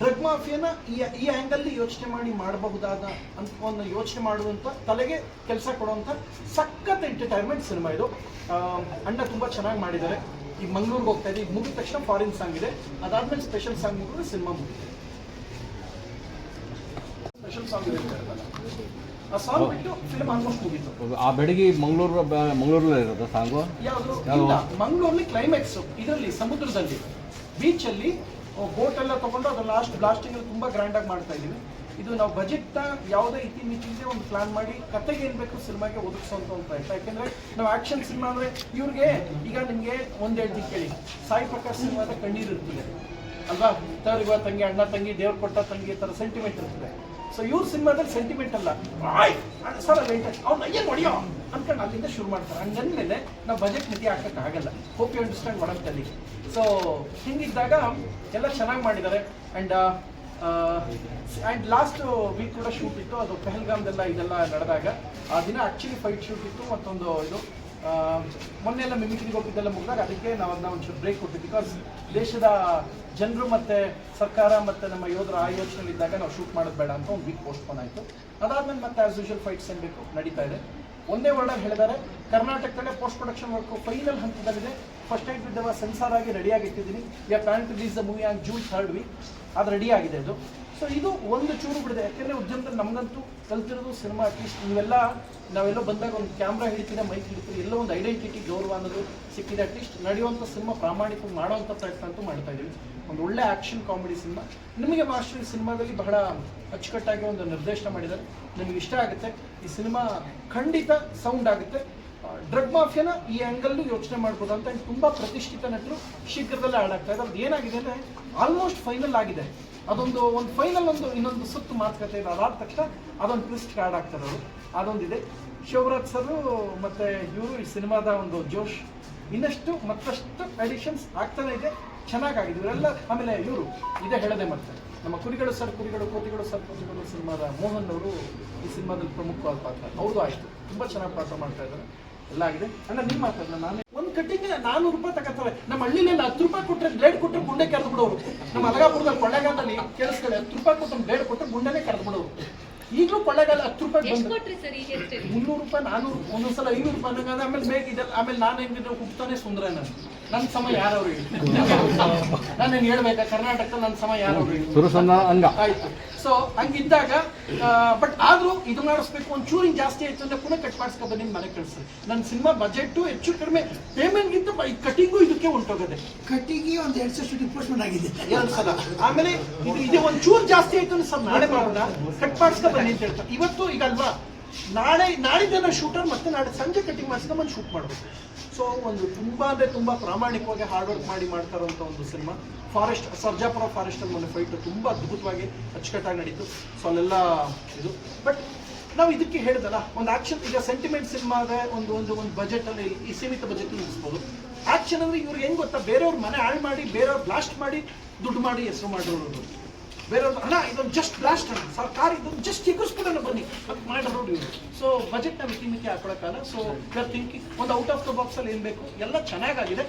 ಡ್ರಗ್ ಮಾಫಿಯಾನ ಈ ಈ ಆ್ಯಂಗಲ್ಲಿ ಯೋಚನೆ ಮಾಡಿ ಮಾಡಬಹುದಾದ ಅಂತ ಒಂದು ಯೋಚನೆ ಮಾಡುವಂಥ ತಲೆಗೆ ಕೆಲಸ ಕೊಡುವಂಥ ಸಖತ್ ಎಂಟರ್ಟೈನ್ಮೆಂಟ್ ಸಿನಿಮಾ ಇದು. ಅಣ್ಣ ತುಂಬ ಚೆನ್ನಾಗಿ ಮಾಡಿದ್ದಾರೆ. ಈಗ ಮಂಗ್ಳೂರ್ಗೆ ಹೋಗ್ತಾ ಇದೆ ಈಗ ಮುಗಿದ ತಕ್ಷಣ ಫಾರಿನ್ ಸಾಂಗ್ ಇದೆ. ಅದಾದ್ಮೇಲೆ ಸ್ಪೆಷಲ್ ಸಾಂಗ್ ಮುಗಿದ್ರೆ ಸಿನಿಮಾ ಮುಗಿದೆ ಸ್ಪೆಷಲ್ ಸಾಂಗ್. ಆ ಸಾಂಗ್ ಬಿಟ್ಟು ಫಿಲ್ಮ್ ಆಲ್ಮೋಸ್ಟ್ ಮುಗೀತು. ಆ ಬೆಡಗಿ ಮಂಗಳೂರು ಮಂಗಳೂರಲ್ಲೇ ಇರೋದು ಸಾಂಗು ಯಾವುದು? ಮಂಗಳೂರಲ್ಲಿ ಕ್ಲೈಮ್ಯಾಕ್ಸ್ ಇದರಲ್ಲಿ ಸಮುದ್ರದಲ್ಲಿ ಬೀಚಲ್ಲಿ ಬೋಟ್ ಎಲ್ಲ ತಗೊಂಡು ಅದು ಲಾಸ್ಟ್ ಬ್ಲಾಸ್ಟಿಂಗ್ ತುಂಬ ತುಂಬಾ ಗ್ರ್ಯಾಂಡ್ ಆಗಿ ಮಾಡ್ತಾ ಇದೀವಿ ಇದು ನಾವು ಬಜೆಟ್ ಯಾವುದೇ ಇತಿಮಿತಿಗೆ ಒಂದು ಪ್ಲಾನ್ ಮಾಡಿ ಕತೆಗೆ ಏನ್ ಬೇಕು ಸಿನಿಮಾಗೆ ಒದಗಿಸುವಂತ ಒಂದು ಪ್ರಯತ್ನ. ಯಾಕೆಂದ್ರೆ ನಾವು ಆಕ್ಷನ್ ಸಿನಿಮಾ ಅಂದ್ರೆ ಇವ್ರಿಗೆ ಈಗ ನಿಮಗೆ ಒಂದೆರಡು ದಿನ ಕೇಳಿ ಸಾಯಿ ಪ್ರಕಾಶ್ ಸಿನಿಮಾದ ಕಣ್ಣೀರು ಇರ್ತದೆ. ಅಲ್ವಾ? ತವರಿಗ ತಂಗಿ, ಅಣ್ಣ ತಂಗಿ, ದೇವ್ರು ಕೊಟ್ಟ ತಂಗಿ ತರ ಸೆಂಟಿಮೆಂಟ್ ಇರ್ತದೆ. ಸೊ ಇವ್ರ ಸಿನಿಮಾದಲ್ಲಿ ಸೆಂಟಿಮೆಂಟ್ ಅಲ್ಲ. ಸರ್ ಅಲ್ಲ ಏನು ಹೊಡಿಯೋ? ಅನ್ಕೊಂಡು ಅಲ್ಲಿಂದ ಶುರು ಮಾಡ್ತಾರೆ. ಹಂಗಂದ್ಮೇಲೆ ನಾವು ಬಜೆಟ್ ಮಿತಿ ಹಾಕಕ್ಕೆ ಆಗಲ್ಲ. ಹೋಪ್ ಯು ಅಂಡರ್ಸ್ಟ್ಯಾಂಡ್ ಟೆಲ್ಲಿ ಸೊ ಹಿಂಗಿದ್ದಾಗ ಎಲ್ಲ ಚೆನ್ನಾಗಿ ಮಾಡಿದ್ದಾರೆ. ಆ್ಯಂಡ್ ಆ್ಯಂಡ್ ಲಾಸ್ಟ್ ವೀಕ್ ಕೂಡ ಶೂಟ್ ಇತ್ತು. ಅದು ಪೆಹಲ್ಗಾಮ್ದೆಲ್ಲ ಇದೆಲ್ಲ ನಡೆದಾಗ. ಆ ದಿನ ಆ್ಯಕ್ಚುಲಿ ಫೈಟ್ ಶೂಟ್ ಇತ್ತು. ಮತ್ತೊಂದು ಇದು ಮೊನ್ನೆ ಎಲ್ಲ ಮಿಮಿಕ್ರಿಗೆ ಹೋಗಿದ್ದೆಲ್ಲ ಮುಗಿದಾಗ ಅದಕ್ಕೆ ನಾವು ಅದನ್ನ ಒಂಚೂರು ಬ್ರೇಕ್ ಕೊಟ್ಟಿದ್ವಿ ಬಿಕಾಸ್ ದೇಶದ ಜನರು ಮತ್ತೆ ಸರ್ಕಾರ ಮತ್ತೆ ನಮ್ಮ ಯೋಧರ ಆ ಯೋಚನೆಯಲ್ಲಿದ್ದಾಗ ನಾವು ಶೂಟ್ ಮಾಡೋದು ಬೇಡ ಅಂತ ಒಂದು ವೀಕ್ ಪೋಸ್ಟ್ಪೋನ್ ಆಯಿತು. ಅದಾದಮೇಲೆ ಮತ್ತೆ ಆಸ್ ಯೂಶ್ವಲ್ ಫೈಟ್ಸ್ ಏನು ಬೇಕು? ನಡೀತಾ ಇದೆ. ಒಂದೇ ವರ್ಡಲ್ಲಿ ಹೇಳಿದ್ದಾರೆ. ಕರ್ನಾಟಕದಲ್ಲೇ ಪೋಸ್ಟ್ ಪ್ರೊಡಕ್ಷನ್ ವರ್ಕ್ ಫೈನಲ್ ಹಂತದಲ್ಲಿದೆ. ಫಸ್ಟ್ ಏಡ್ ವಿದ್ದವ ಸೆನ್ಸಾರ್ ಆಗಿ ರೆಡಿಯಾಗಿ ಇಟ್ಟಿದ್ದೀನಿ. Our plan to release the movie on June third week ಅದು ರೆಡಿ ಆಗಿದೆ ಅದು. ಸೊ ಇದು ಒಂದು ಚೂರು ಬಿಡಿದೆ. ಯಾಕೆಂದರೆ ಉದ್ಯಮದಲ್ಲಿ ನಮಗಂತೂ ಕಲ್ತಿರೋದು ಸಿನಿಮಾ ಅಟ್ಲೀಸ್ಟ್ ನೀವೆಲ್ಲ, ನಾವೆಲ್ಲೋ ಬಂದಾಗ ಒಂದು ಕ್ಯಾಮ್ರಾ ಹಿಡಿತೀರ ಮೈಕ್ ಹಿಡಿತೀರಿ, ಎಲ್ಲೋ ಒಂದು ಐಡೆಂಟಿಟಿ ಗೌರವ ಅನ್ನೋದು ಸಿಕ್ಕಿದೆ. ಅಟ್ಲೀಸ್ಟ್ ನಡೆಯುವಂಥ ಸಿನಿಮಾ ಪ್ರಾಮಾಣಿಕ ಮಾಡುವಂಥ ಪ್ರಯತ್ನ ಅಂತೂ ಮಾಡ್ತಾ ಇದ್ದೀವಿ. ಒಂದು ಒಳ್ಳೆ ಆ್ಯಕ್ಷನ್ ಕಾಮಿಡಿ ಸಿನಿಮಾ ನಿಮಗೆ ಮಾಸ್ಟರ್ ಸಿನಿಮಾದಲ್ಲಿ ಬಹಳ ಅಚ್ಚುಕಟ್ಟಾಗಿ ಒಂದು ನಿರ್ದೇಶನ ಮಾಡಿದ್ದಾರೆ. ನಿಮಗೆ ಇಷ್ಟ ಆಗುತ್ತೆ. ಈ ಸಿನಿಮಾ ಖಂಡಿತ ಸೌಂಡ್ ಆಗುತ್ತೆ. ಡ್ರಗ್ ಮಾಫಿಯಾನ ಈ ಆ್ಯಂಗಲ್ಲು ಯೋಚನೆ ಮಾಡ್ಬೋದು ಅಂತ ತುಂಬ ಪ್ರತಿಷ್ಠಿತ ನಟರು ಶೀಘ್ರದಲ್ಲೇ ಹಾಡಾಗ್ತಾ ಇದೆ ಅದು ಏನಾಗಿದೆ ಅಂದರೆ ಆಲ್ಮೋಸ್ಟ್ ಫೈನಲ್ ಆಗಿದೆ. ಅದೊಂದು ಒಂದು ಫೈನಲ್ ಒಂದು ಇನ್ನೊಂದು ಸುತ್ತು ಮಾತುಕತೆ ಇದೆ. ಅದಾದ ತಕ್ಷಣ ಅದೊಂದು ಟ್ವಿಸ್ಟ್ ಕಾರ್ಡ್ ಆಗ್ತಾರೆ ಅವರು ಅದೊಂದಿದೆ. ಶಿವರಾಜ್ ಸರು ಮತ್ತು ಇವರು ಈ ಸಿನಿಮಾದ ಒಂದು ಜೋಶ್ ಇನ್ನಷ್ಟು ಮತ್ತಷ್ಟು ಅಡಿಷನ್ಸ್ ಆಗ್ತಾನೆ ಇದೆ. ಚೆನ್ನಾಗಾಗಿದೆ. ಇವರೆಲ್ಲ ಆಮೇಲೆ ಇವರು ಇದೇ ಹೇಳದೆ ಮತ್ತೆ ನಮ್ಮ ಕುರಿಗಳು ಸರ್ ಕುರಿಗಳು ಕೋತಿಗಳು ಸರ್ ಕೋತಿಗಳು ಸಿನಿಮಾದ ಮೋಹನ್ ಅವರು ಈ ಸಿನಿಮಾದಲ್ಲಿ ಪ್ರಮುಖವಾದ ಪಾತ್ರ. ಅವ್ರದ್ದು ಆಯ್ತು. ತುಂಬಾ ಚೆನ್ನಾಗಿ ಪಾತ್ರ ಮಾಡ್ತಾ ಇದ್ದಾರೆ. ಎಲ್ಲ ಆಗಿದೆ. ಅಣ್ಣ ನಿಮ್ಮ ಮಾತಾಡಲ್ಲ ನಾನೇ ಒಂದು ಕಟ್ಟಿಂಗ್ ನಾನೂರು ರೂಪಾಯಿ ತಗೋತಾರೆ. ನಮ್ಮ ಹಳ್ಳಿಲೆಲ್ಲ ಹತ್ತು ರೂಪಾಯಿ ಕೊಟ್ಟರೆ ಬ್ಲೇಡ್ ಕೊಟ್ಟರೆ ಗುಂಡೆ ಕರೆದು ಬಿಡೋರು. ನಮ್ಮ ಅಲಗಾಪುರದಲ್ಲಿ ಕೊಳ್ಳೆಗಾಲದಲ್ಲಿ ಕೇಳಿಸ್ಕೊಳ್ಳಿ ಹತ್ತು ರೂಪಾಯಿ ಕೊಟ್ಟು ಬ್ಲೇಡ್ ಕೊಟ್ಟರೆ ಗುಂಡೆನೇ ಕರೆದು ಬಿಡೋರು. ಈಗಲೂ ಕೊಳ್ಳೆಗಾಲ ಹತ್ತು ರೂಪಾಯಿ ಮುನ್ನೂರು ರೂಪಾಯಿ ನಾನೂರು ಒಂದೊಂದ್ಸಲ ಐನೂರು ರೂಪಾಯಿ ಅನ್ನಂಗಾದ್ರೆ ಆಮೇಲೆ ಬೇಗ ಇದೆಲ್ಲ ಆಮೇಲೆ ನಾನು ಹೆಂಗಿದ್ರೆ ಹುಟ್ಟಾನೆ ಸುಂದರ ನಾನು ನನ್ನ ಸಮ ಯಾರವ್ರು ನಾನು ನಾನೇನು ಹೇಳ್ಬೇಕಾ? ಕರ್ನಾಟಕ ನನ್ನ ಸಮ ಯಾರವ್ರು ಅಂಗ. ಆಯ್ತು. ಸೊ ಹಂಗಿದ್ದಾಗ ಬಟ್ ಆದ್ರೂ ಇದು ಮಾಡಿಸ್ಬೇಕು ಒಂದು ಚೂರಿಂಗ್ ಜಾಸ್ತಿ ಆಯ್ತು ಅಂದ್ರೆ ಪುನಃ ಕಟ್ ಮಾಡಿಸ್ಕೊ ಬನ್ನಿ ಮನೆ ಕಳಿಸ್ರಿ. ನನ್ನ ಸಿನಿಮಾ ಬಜೆಟ್ ಹೆಚ್ಚು ಕಡಿಮೆ ಪೇಮೆಂಟ್ಗಿಂತ ಕಟಿಂಗು ಇದಕ್ಕೆ ಹೊಂಟೋಗದೆ ಕಟಿಂಗ್ ಒಂದು ಎರಡು ಸಾವಿರ ಶೂಟಿಂಗ್ ಆಗಿದೆ. ಎರಡು ಸಲ. ಆಮೇಲೆ ಇದು ಇದೆ ಒಂದು ಚೂರು ಜಾಸ್ತಿ ಆಯ್ತು ಅಂದ್ರೆ ಸರ್ ನಾಳೆ ಮಾಡೋಣ. ಕಟ್ ಮಾಡಿಸ್ಕೊ ಬನ್ನಿ ಅಂತ ಹೇಳ್ತಾರೆ. ಇವತ್ತು ಈಗ ಅಲ್ವಾ? ನಾಳೆ ನಾಳಿದ್ದ ಶೂಟರ್ ಮತ್ತೆ ನಾಳೆ ಸಂಜೆ ಕಟಿಂಗ್ ಮಾಡಿಸ್ಕೊಂಡು ಬಂದು ಶೂಟ್ ಮಾಡಬೇಕು. ಸೊ, ಒಂದು ತುಂಬ ಅಂದರೆ ತುಂಬ ಪ್ರಾಮಾಣಿಕವಾಗಿ ಹಾರ್ಡ್ ವರ್ಕ್ ಮಾಡಿ ಮಾಡ್ತಾ ಒಂದು ಸಿನಿಮಾ ಫಾರೆಸ್ಟ್ ಸರ್ಜಾಪುರ ಫಾರೆಸ್ಟ್ ಅಲ್ಲಿ ಮೊನ್ನೆ ಫೈಟ್ ತುಂಬ ಅದ್ಭುತವಾಗಿ ಅಚ್ಚುಕಟ್ಟಾಗಿ ನಡೀತು. ಸೊ ಅಲ್ಲೆಲ್ಲ ಇದು. ಬಟ್ ನಾವು ಇದಕ್ಕೆ ಹೇಳಿದಲ್ಲ, ಒಂದು ಆಕ್ಷನ್ ಈಗ ಸೆಂಟಿಮೆಂಟ್ ಸಿನಿಮಾ ಅದೇ ಒಂದು ಒಂದು ಒಂದು ಬಜೆಟ್ ಅಲ್ಲಿ, ಈ ಸೀಮಿತ ಬಜೆಟ್ ನಿಲ್ಲಿಸ್ಬೋದು ಆಕ್ಷನ್ ಅಂದ್ರೆ ಇವ್ರಿಗೆ ಹೆಂಗ್ ಗೊತ್ತಾ? ಬೇರೆಯವ್ರ ಮನೆ ಹಾಳು ಮಾಡಿ, ಬೇರೆಯವ್ರು ಬ್ಲಾಸ್ಟ್ ಮಾಡಿ, ದುಡ್ಡು ಮಾಡಿ ಹೆಸರು ಮಾಡಿರೋರು ಹಣ ಅಣ್ಣ ಇದೊಂದು ಜಸ್ಟ್ ಬ್ಲಾಸ್ಟ್ ಅಣ್ಣ ಸರ್ಕಾರ ಇದೊಂದು ಜಸ್ಟ್ ಎಗರಿಸ್ಬಿಡೋಣ ಬನ್ನಿ ಅದು ಮಾಡಿರೋರು ಇವರು ಸೊ ಬಜೆಟ್ನ ಮಿತಿ ಮಿತಿ ಹಾಕೊಳಕ್ಕಲ್ಲ ಸೊ ವಿ ಥಿಂಕಿಂಗ್ ಒಂದು ಔಟ್ ಆಫ್ ದ ಬಾಕ್ಸಲ್ಲಿ ಏನು ಬೇಕು ಎಲ್ಲ ಚೆನ್ನಾಗಾಗಿದೆ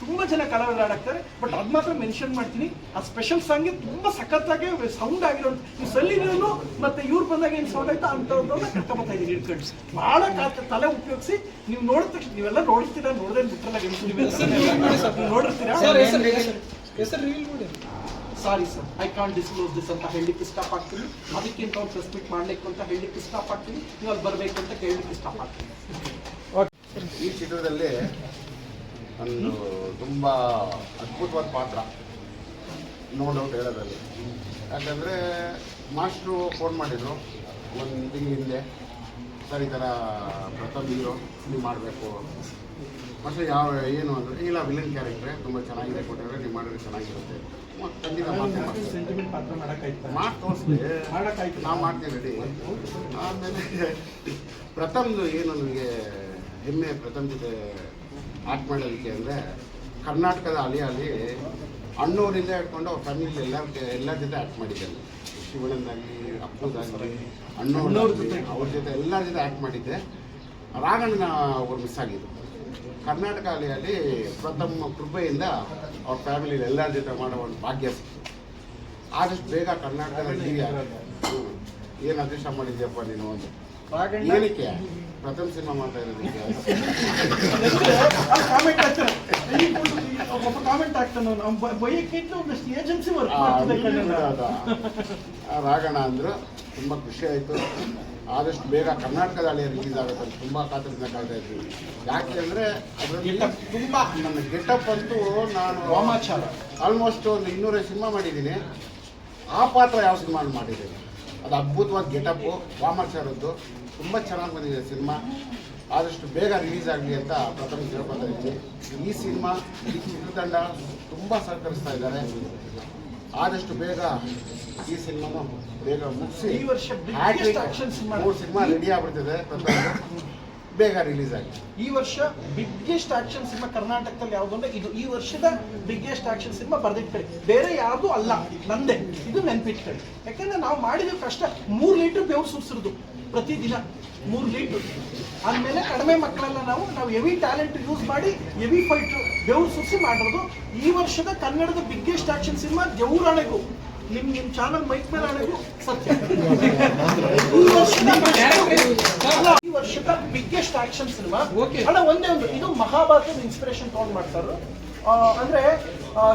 ತುಂಬಾ ಜನ ಕಲಾವಿದರು ಆಡಾಕ್ತಾರೆ ಬಟ್ ಅದು ಮಾತ್ರ ಮೆನ್ಷನ್ ಮಾಡ್ತೀನಿ ಆ ಸ್ಪೆಷಲ್ ಸಾಂಗ್ ತುಂಬಾ ಸಖತ್ತಾಗಿ ಸೌಂಡ್ ಆಗಿರೋ ಈ ಸಲ್ಲಿರೋನು ಮತ್ತೆ ಇವ್ರು ಬಂದಾಗ ಏನು ಸೌಂಡ್ ಆಯ್ತು ಅಂತವ್ರನ್ನ ಕರ್ಕೊಂಬತ್ತಾ ಇದೀನಿ ಇಟ್ಕೊಂಡು ಬಹಳ ಕಾತ ತಲೆ ಉಪಯೋಗಿಸಿ ನೀವು ನೋಡಿದ ತಕ್ಷಣ ನೀವೆಲ್ಲ ನೋಡ್ತೀರಾ ನೋಡಿದ್ರೆ ಬಿಟ್ರಲ್ಲ ಗಂಟು ನೀವು ನೋಡಿರ್ತೀರಾ sorry sir I can't disclose this ಅಂತ ಹೇಳಲಿಕ್ಕೆ ಇಷ್ಟಪಡ್ತೀನಿ. ಅದಕ್ಕಿಂತ ಅವ್ರು ಮೀಟ್ ಮಾಡ್ಲಿಕ್ಕೆ ಅಂತ ಹೇಳಲಿಕ್ಕೆ ಇಷ್ಟಪಡ್ತೀನಿ. ನೀವು ಅಲ್ಲಿ ಬರಬೇಕು ಅಂತ ಕೇಳಲಿಕ್ಕೆ ಇಷ್ಟಪಡ್ತೀನಿ. ಈ ಚಿತ್ರದಲ್ಲಿ ಒಂದು ತುಂಬ ಅದ್ಭುತವಾದ ಪಾತ್ರ. ನೋ ಡೌಟ್ ಹೇಳೋದ್ರಲ್ಲಿ. ಯಾಕಂದರೆ ಮಾಸ್ಟ್ರು ಫೋನ್ ಮಾಡಿದರು. ಒಂದು ಹಿಂದೆ. ಸರ್, ಈ ಥರ ಪ್ರಥಮ ಹೀರೋ ನೀವು ಮಾಡಬೇಕು. ಮತ್ತು ಯಾವ ಏನು ಅಂದರೆ ಇಲ್ಲ ವಿಲನ್ ಕ್ಯಾರೆಕ್ಟ್ರೆ ತುಂಬ ಚೆನ್ನಾಗಿದೆ ಕೊಟ್ಟಿದ್ರೆ ನೀವು ಮಾಡಿದ್ರೆ ಚೆನ್ನಾಗಿರುತ್ತೆ. ಮಾಡ್ತೀನಿ. ಮಾಡಿ ತೋರಿಸ್ಲಿ ನಾವು ಮಾಡ್ತೀವಿ ರೆಡಿ ಆಮೇಲೆ ಪ್ರಥಮ್ದು ಏನು ನನಗೆ ಹೆಮ್ಮೆ ಪ್ರಥಮ ಜೊತೆ ಆ್ಯಕ್ಟ್ ಮಾಡೋದಕ್ಕೆ ಅಂದರೆ ಕರ್ನಾಟಕದ ಅಲಿಯಲ್ಲಿ ಅಣ್ಣೂರಿಂದ ಹಿಡ್ಕೊಂಡು ಅವ್ರ ಫ್ಯಾಮಿಲಿ ಎಲ್ಲ ಎಲ್ಲ ಜೊತೆ ಆ್ಯಕ್ಟ್ ಮಾಡಿದ್ದೇನೆ ಶಿವಣ್ಣಂದಾಗಲಿ ಅಪ್ಪುದಾಗಲಿ ಜೊತೆ. ಅವ್ರ ಜೊತೆ ಎಲ್ಲರ ಜೊತೆ ಆ್ಯಕ್ಟ್ ಮಾಡಿದ್ದೆ. ರಾಗಣ್ಣನ ಅವ್ರು ಮಿಸ್ ಆಗಿದ್ದು. ಕರ್ನಾಟಕ ಅಲೆಯಲ್ಲಿ ಪ್ರಥಮ ಕೃಪೆಯಿಂದ ಅವ್ರ ಫ್ಯಾಮಿಲಿ ಎಲ್ಲರ ಜೊತೆ ಮಾಡೋ ಒಂದು ಭಾಗ್ಯ ಸಿಕ್ತು. ಆದಷ್ಟು ಬೇಗ ಕರ್ನಾಟಕದಲ್ಲಿ ಏನು ಅದೃಷ್ಟ ಮಾಡಿದ್ಯಪ್ಪ ನೀನು ಒಂದು? ಏನಕ್ಕೆ? ಪ್ರಥಮ ಸಿನಿಮಾ ಮಾಡ್ತಾ ಇರೋದು [LAUGHS] ರಾಗಣ ಅಂದ್ರು ತುಂಬ ಖುಷಿ ಆಯಿತು. ಆದಷ್ಟು ಬೇಗ ಕರ್ನಾಟಕದಲ್ಲಿ ರಿಲೀಸ್ ಆಗುತ್ತೆ ಅಂತ ತುಂಬ ಕಾತರದಿಂದ ಕಾಯ್ತಾ ಇದ್ವಿ. ಯಾಕೆ ಅಂದರೆ ಅದರಲ್ಲಿ ತುಂಬ ನನ್ನ ಗೆಟಪ್ ಅಂತೂ ನಾನು ವಾಮಾಚಾರ. ಆಲ್ಮೋಸ್ಟ್ ಒಂದು ಇನ್ನೂರೈದು ಸಿನಿಮಾ ಮಾಡಿದ್ದೀನಿ. ಆ ಪಾತ್ರ ಯಾವ ಸಿನಿಮಾ ಮಾಡಿದ್ದೀನಿ. ಅದು ಅದ್ಭುತವಾದ ಗೆಟಪ್ಪು ವಾಮಾಚಾರದ್ದು. ತುಂಬ ಚೆನ್ನಾಗಿ ಬಂದಿದೆ ಸಿನಿಮಾ. ಆದಷ್ಟು ಬೇಗ ರಿಲೀಸ್ ಆಗಲಿ ಅಂತ ಪ್ರಥಮ ಕೇಳ್ಕೊತಾ ಇದ್ದೀನಿ ಈ ಸಿನಿಮಾ ಈ ಚಿತ್ರತಂಡ ತುಂಬ ಸಹಕರಿಸ್ತಾ ಇದ್ದಾರೆ. ಆದಷ್ಟು ಬೇಗ ಈ ಸಿನಿಮಾನ ಬೇಗ ಮುಗಿಸಿ ಈ ವರ್ಷ ಬಿಗ್ಗೆಸ್ಟ್ ಆಕ್ಷನ್ ಸಿನಿಮಾ ಮೂರು ಸಿನಿಮಾ ರೆಡಿ ಆಗ್ಬಿಡ್ತಿದೆ ಬೇಗ ರಿಲೀಸ್ ಆಗಿ ಈ ವರ್ಷ ಬಿಗ್ಗೆಸ್ಟ್ ಆಕ್ಷನ್ ಸಿನಿಮಾ ಕರ್ನಾಟಕದಲ್ಲಿ ಯಾವುದು ಅಂದ್ರೆ ಇದು ಈ ವರ್ಷದ ಬಿಗ್ಗೆಸ್ಟ್ ಆಕ್ಷನ್ ಸಿನಿಮಾ ಬರ್ದಿಟ್ಕೊಳ್ಳಿ. ಬೇರೆ ಯಾವುದು ಅಲ್ಲ ನಂದೆ. ಇದು ನೆನ್ಪಿಟ್ಕೊಳ್ಳಿ. ಯಾಕಂದ್ರೆ ನಾವು ಮಾಡಿದ ಕಷ್ಟ ಮೂರು ಲೀಟರ್ ಬೆವರು ಸುರಿಸಿರೋದು ಪ್ರತಿದಿನ. ಮೂರು ಲೀಟರ್ ಆದ್ಮೇಲೆ ಕಡಿಮೆ ಮಕ್ಕಳೆಲ್ಲ ನಾವು ನಾವು ಹೆವಿ ಟ್ಯಾಲೆಂಟ್ ಯೂಸ್ ಮಾಡಿ ಹೆವಿ ಫೈಟ್ ಬೆವ್ರು ಸುರಿಸಿ ಮಾಡಿರೋದು ಈ ವರ್ಷದ ಕನ್ನಡದ ಬಿಗ್ಗೆಸ್ಟ್ ಆಕ್ಷನ್ ಸಿನಿಮಾ ದೇವ್ರಾಣೆಗೂ. ನಿಮ್ ನಿಮ್ ಚಾನಲ್ ಮೈಕ್ ಮೇಲೆ ಆಡೋದು ಸತ್ಯ. ಈ [LAUGHS] ವರ್ಷದ ಬಿಗ್ಗೆಸ್ಟ್ ಆಕ್ಷನ್ ಸಿನಿಮಾ ಅಣ್ಣ ಒಂದೇ ಒಂದು. ಇದು ಮಹಾಭಾರತದ ಇನ್ಸ್ಪಿರೇಷನ್ ತಗೊಂಡ್ ಮಾಡ್ತಾರೆ ಅಂದ್ರೆ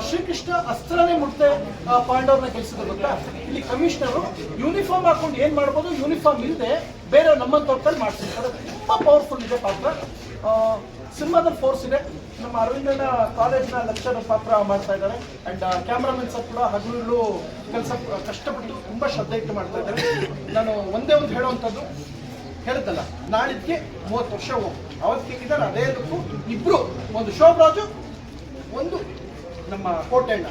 ಶ್ರೀಕೃಷ್ಣ ಅಸ್ತ್ರನೇ ಮುಟ್ತೆ ಆ, ಪಾಂಡವ್ರನ್ನ ಗೆಲ್ಸಿದ್ರು ಗೊತ್ತಾ ಇಲ್ಲಿ ಕಮಿಷನರ್ ಯೂನಿಫಾರ್ಮ್ ಹಾಕೊಂಡು ಏನ್ ಮಾಡ್ಬೋದು? ಯೂನಿಫಾರ್ಮ್ ಇಲ್ಲದೆ ಬೇರೆ ನಮ್ಮಂತವ್ರ ಮಾಡ್ತಿರ್ತಾರೆ. ತುಂಬಾ ಪವರ್ಫುಲ್ ಇದೆ ಪಾತ್ರ. ಸಿನಿಮಾದ ಫೋರ್ಸ್ ಇದೆ. ನಮ್ಮ ಅರವಿಂದನ ಕಾಲೇಜ್ನ ಲೆಕ್ಚರ್ ಪಾತ್ರ ಮಾಡ್ತಾ ಇದ್ದಾರೆ. ಅಂಡ್ ಕ್ಯಾಮ್ರಾಮನ್ ಸರ್ ಕೂಡ ಹಗಲು ಕೆಲಸ ಕಷ್ಟಪಟ್ಟು ತುಂಬಾ ಶ್ರದ್ಧೆ ಇಟ್ಟು ಮಾಡ್ತಾ ಇದ್ದಾರೆ. ನಾನು ಒಂದೇ ಒಂದು ಹೇಳುವಂಥದ್ದು. ಹೇಳುತ್ತಲ್ಲ, ನಾಳಿದ್ಗೆ ಮೂವತ್ತು ವರ್ಷ ಹೋಗು. ಅವತ್ತಿಗೆ ಇದ್ದಾರೆ ಅದೇ ಲುಕ್ಕು ಇಬ್ರು, ಒಂದು ಶೋಭರಾಜು, ಒಂದು ನಮ್ಮ ಕೋಟೆಣ್ಣ.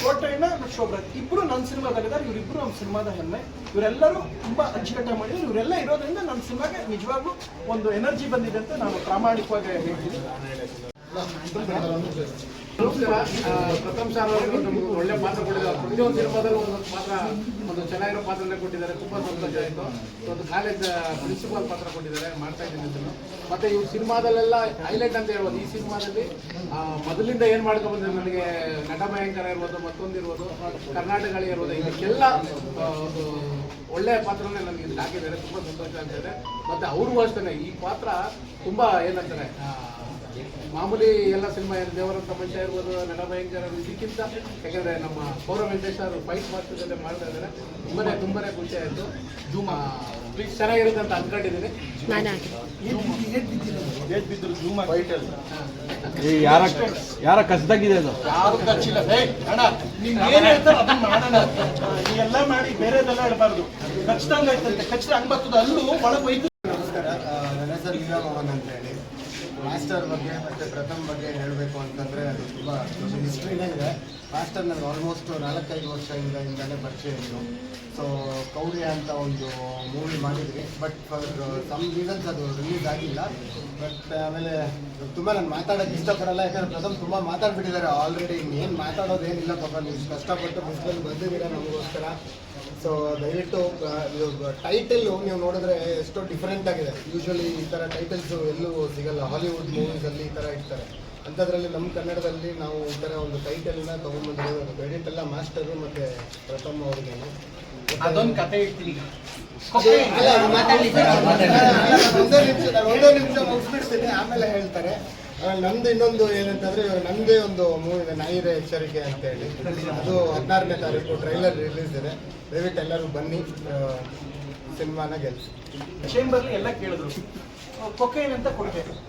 ಕೋಟೆಣ್ಣ ಮತ್ತು ಶೋಭರಾಜ್. ಇಬ್ರು ನನ್ನ ಸಿನಿಮಾದಲ್ಲಿದ್ದಾರೆ, ಇವರಿಬ್ರು ನಮ್ಮ ಸಿನಿಮಾದ ಹೆಮ್ಮೆ. ಇವರೆಲ್ಲರೂ ತುಂಬಾ ಅಚ್ಚುಕಟ್ಟಾಗಿ ಮಾಡಿದ್ರು ಇವರೆಲ್ಲ ಇರೋದ್ರಿಂದ ನನ್ನ ಸಿನಿಮಾಗೆ ನಿಜವಾಗ್ಲೂ ಒಂದು ಎನರ್ಜಿ ಬಂದಿದೆ ಅಂತ ನಾನು ಪ್ರಾಮಾಣಿಕವಾಗಿ ಹೇಳ್ತೀನಿ. ಪ್ರಥಮ್ ಸರ್ ಅವರು ನಮಗೆ ಒಳ್ಳೆ ಪಾತ್ರ ಕೊಟ್ಟಿದ್ದಾರೆ. ಪ್ರತಿಯೊಂದು ಸಿನಿಮಾದಲ್ಲೂ ಒಂದು ಪಾತ್ರ, ಒಂದು ಚೆನ್ನಾಗಿರೋ ಪಾತ್ರನೇ ಕೊಟ್ಟಿದ್ದಾರೆ. ತುಂಬಾ ಸಂತೋಷ ಆಯಿತು. ಒಂದು ಕಾಲೇಜ್ ಪ್ರಿನ್ಸಿಪಾಲ್ ಪಾತ್ರ ಕೊಟ್ಟಿದ್ದಾರೆ. ಮಾಡ್ತಾ ಇದ್ದೀನಿ ಇದನ್ನು ಮತ್ತೆ ಈ ಸಿನಿಮಾದಲ್ಲೆಲ್ಲ ಹೈಲೈಟ್ ಅಂತ ಹೇಳ್ಬೋದು. ಈ ಸಿನಿಮಾದಲ್ಲಿ ಮೊದಲಿಂದ ಏನು ಮಾಡ್ಕೊಂಡು ಬಂದ್ರೆ ನನಗೆ ನಟ ಭಯಂಕರ ಇರ್ಬೋದು, ಮತ್ತೊಂದು ಇರ್ಬೋದು ಕರ್ನಾಟಕಗಳೇ ಇರ್ಬೋದು, ಇದಕ್ಕೆಲ್ಲ ಒಳ್ಳೆಯ ಪಾತ್ರನೇ ನನಗೆ ಇಲ್ಲಿ ಹಾಕಿದ್ದಾರೆ. ತುಂಬಾ ಸಂತೋಷ ಆಗ್ತಿದೆ. ಮತ್ತೆ ಅವ್ರಿಗೂ ಅಷ್ಟೇ ಈ ಪಾತ್ರ ತುಂಬಾ ಏನಂತಾರೆ ಮಾಮೂಲಿ ಎಲ್ಲ ಸಿನಿಮಾ ದೇವರ ಮನುಷ್ಯ ಇರ್ಬೋದು ನಟ ಭಯಂಕರ ಇದಕ್ಕಿಂತ ಯಾಕಂದ್ರೆ ನಮ್ಮ ಪೌರ ವೆಂಕಟೇಶ್ ಅವರು ಫೈಟ್ ಮಾಸ್ಟರ್ ಜೊತೆ ಮಾಡ್ತಾ ಇದ್ದಾರೆ. ತುಂಬಾನೇ ತುಂಬಾನೇ ಖುಷಿ ಆಯಿತು. ಜೂಮ್ ಪ್ಲೀಸ್ ಚೆನ್ನಾಗಿರುತ್ತೆ ಅಂತ ಅನ್ಕೊಂಡಿದ್ದೀನಿ. ಈ ಯಾರ ಯಾರ ಕಸದಾಗಿದೆ ಅದು? ಯಾರು ಕಚ್ಚಿಲ್ಲ. ಏ ಅಣ್ಣ ಏನ್ ಹೇಳ್ತಾರ ಅದನ್ನ ಮಾಡೋಣ. ಎಲ್ಲ ಮಾಡಿ ಬೇರೆದೆಲ್ಲ ಹೇಳ್ಬಾರ್ದು ಖರ್ಚ್ದಂಗ ಆಯ್ತಂತೆ ಖರ್ಚಿದ ಹಂಗ್ ಬರ್ತದ ಅಲ್ಲೂ ಒಳಗ್ ಹೆಸರು ಅಂತ ಹೇಳಿ ಮಾಸ್ಟರ್ ಬಗ್ಗೆ ಮತ್ತು ಪ್ರಥಮ್ ಬಗ್ಗೆ ಹೇಳಬೇಕು ಅಂತಂದರೆ ಅದು ತುಂಬ ಹಿಸ್ಟ್ರಿನೇ ಇದೆ. ಮಾಸ್ಟರ್ ನನಗೆ ಆಲ್ಮೋಸ್ಟ್ ನಾಲ್ಕೈದು ವರ್ಷದಿಂದ ಇಂದಾನೆ ಪರಿಚಯ ಇತ್ತು ಸೊ ಕೌರಿ ಅಂತ ಒಂದು ಮೂವಿ ಮಾಡಿದ್ವಿ. ಬಟ್ ಫಾರ್ ಸಮ್ ರೀಸನ್ಸ್ ಅದು ರಿಲೀಸ್ ಆಗಿಲ್ಲ. ಬಟ್ ಆಮೇಲೆ ತುಂಬ ನಾನು ಮಾತಾಡೋಕ್ಕೆ ಇಷ್ಟಪಡಲ್ಲ. ಯಾಕಂದರೆ ಪ್ರಥಮ್ ತುಂಬ ಮಾತಾಡ್ಬಿಟ್ಟಿದ್ದಾರೆ. ಆಲ್ರೆಡಿ ಇನ್ನೇನು ಮಾತಾಡೋದೇನಿಲ್ಲ ಪಾಪ. ನೀವು ಕಷ್ಟಪಟ್ಟು ಬಿಸಿಲಲ್ಲಿ ಬಂದಿದ್ದೀರಾ ನಮಗೋಸ್ಕರ. ಸೊ ದಯವಿಟ್ಟು ಟೈಟಲ್ ನೀವು ನೋಡಿದ್ರೆ ಎಷ್ಟೋ ಡಿಫ್ರೆಂಟ್ ಆಗಿದೆ. ಯೂಶ್ವಲಿ ಈ ಥರ ಟೈಟಲ್ಸು ಎಲ್ಲೂ ಸಿಗಲ್ಲ. ಹಾಲಿವುಡ್ ಮೂವೀಸಲ್ಲಿ ಈ ಥರ ಇರ್ತಾರೆ ಅಂಥದ್ರಲ್ಲಿ ನಮ್ಮ ಕನ್ನಡದಲ್ಲಿ ನಾವು ಈ ಥರ ಒಂದು ಟೈಟಲ್ನ ತೊಗೊಂಬಂದಿರೋದು ಕ್ರೆಡಿಟ್ ಎಲ್ಲ ಮಾಸ್ಟರು ಮತ್ತು ಪ್ರಥಮ್ ಅವ್ರಿಗೆ. ಅದೊಂದು ಕತೆ ಒಂದೇ ನಿಮಿಷ ನಾನು ಒಂದೇ ನಿಮಿಷ ಮುಗಿಸ್ಬಿಡ್ತೀನಿ. ಆಮೇಲೆ ಹೇಳ್ತಾರೆ. ನಮ್ದು ಇನ್ನೊಂದು ಏನಂತಂದ್ರೆ, ನಮ್ದೇ ಒಂದು ಮೂವಿ ಇದೆ, ನಾಯಿರ ಎಚ್ಚರಿಕೆ ಅಂತ ಹೇಳಿ ಅದು ಹದಿನಾರನೇ ತಾರೀಕು ಟ್ರೈಲರ್ ರಿಲೀಸ್ ಇದೆ. ದಯವಿಟ್ಟು ಎಲ್ಲರೂ ಬನ್ನಿ ಸಿನಿಮಾನ ಗೆಲ್ಸಿ. ಚೇಂಬರ್ಲಿ ಎಲ್ಲ ಕೇಳಿದ್ರು. ಕೊಕೇನ್ ಅಂತ ಪ್ರ-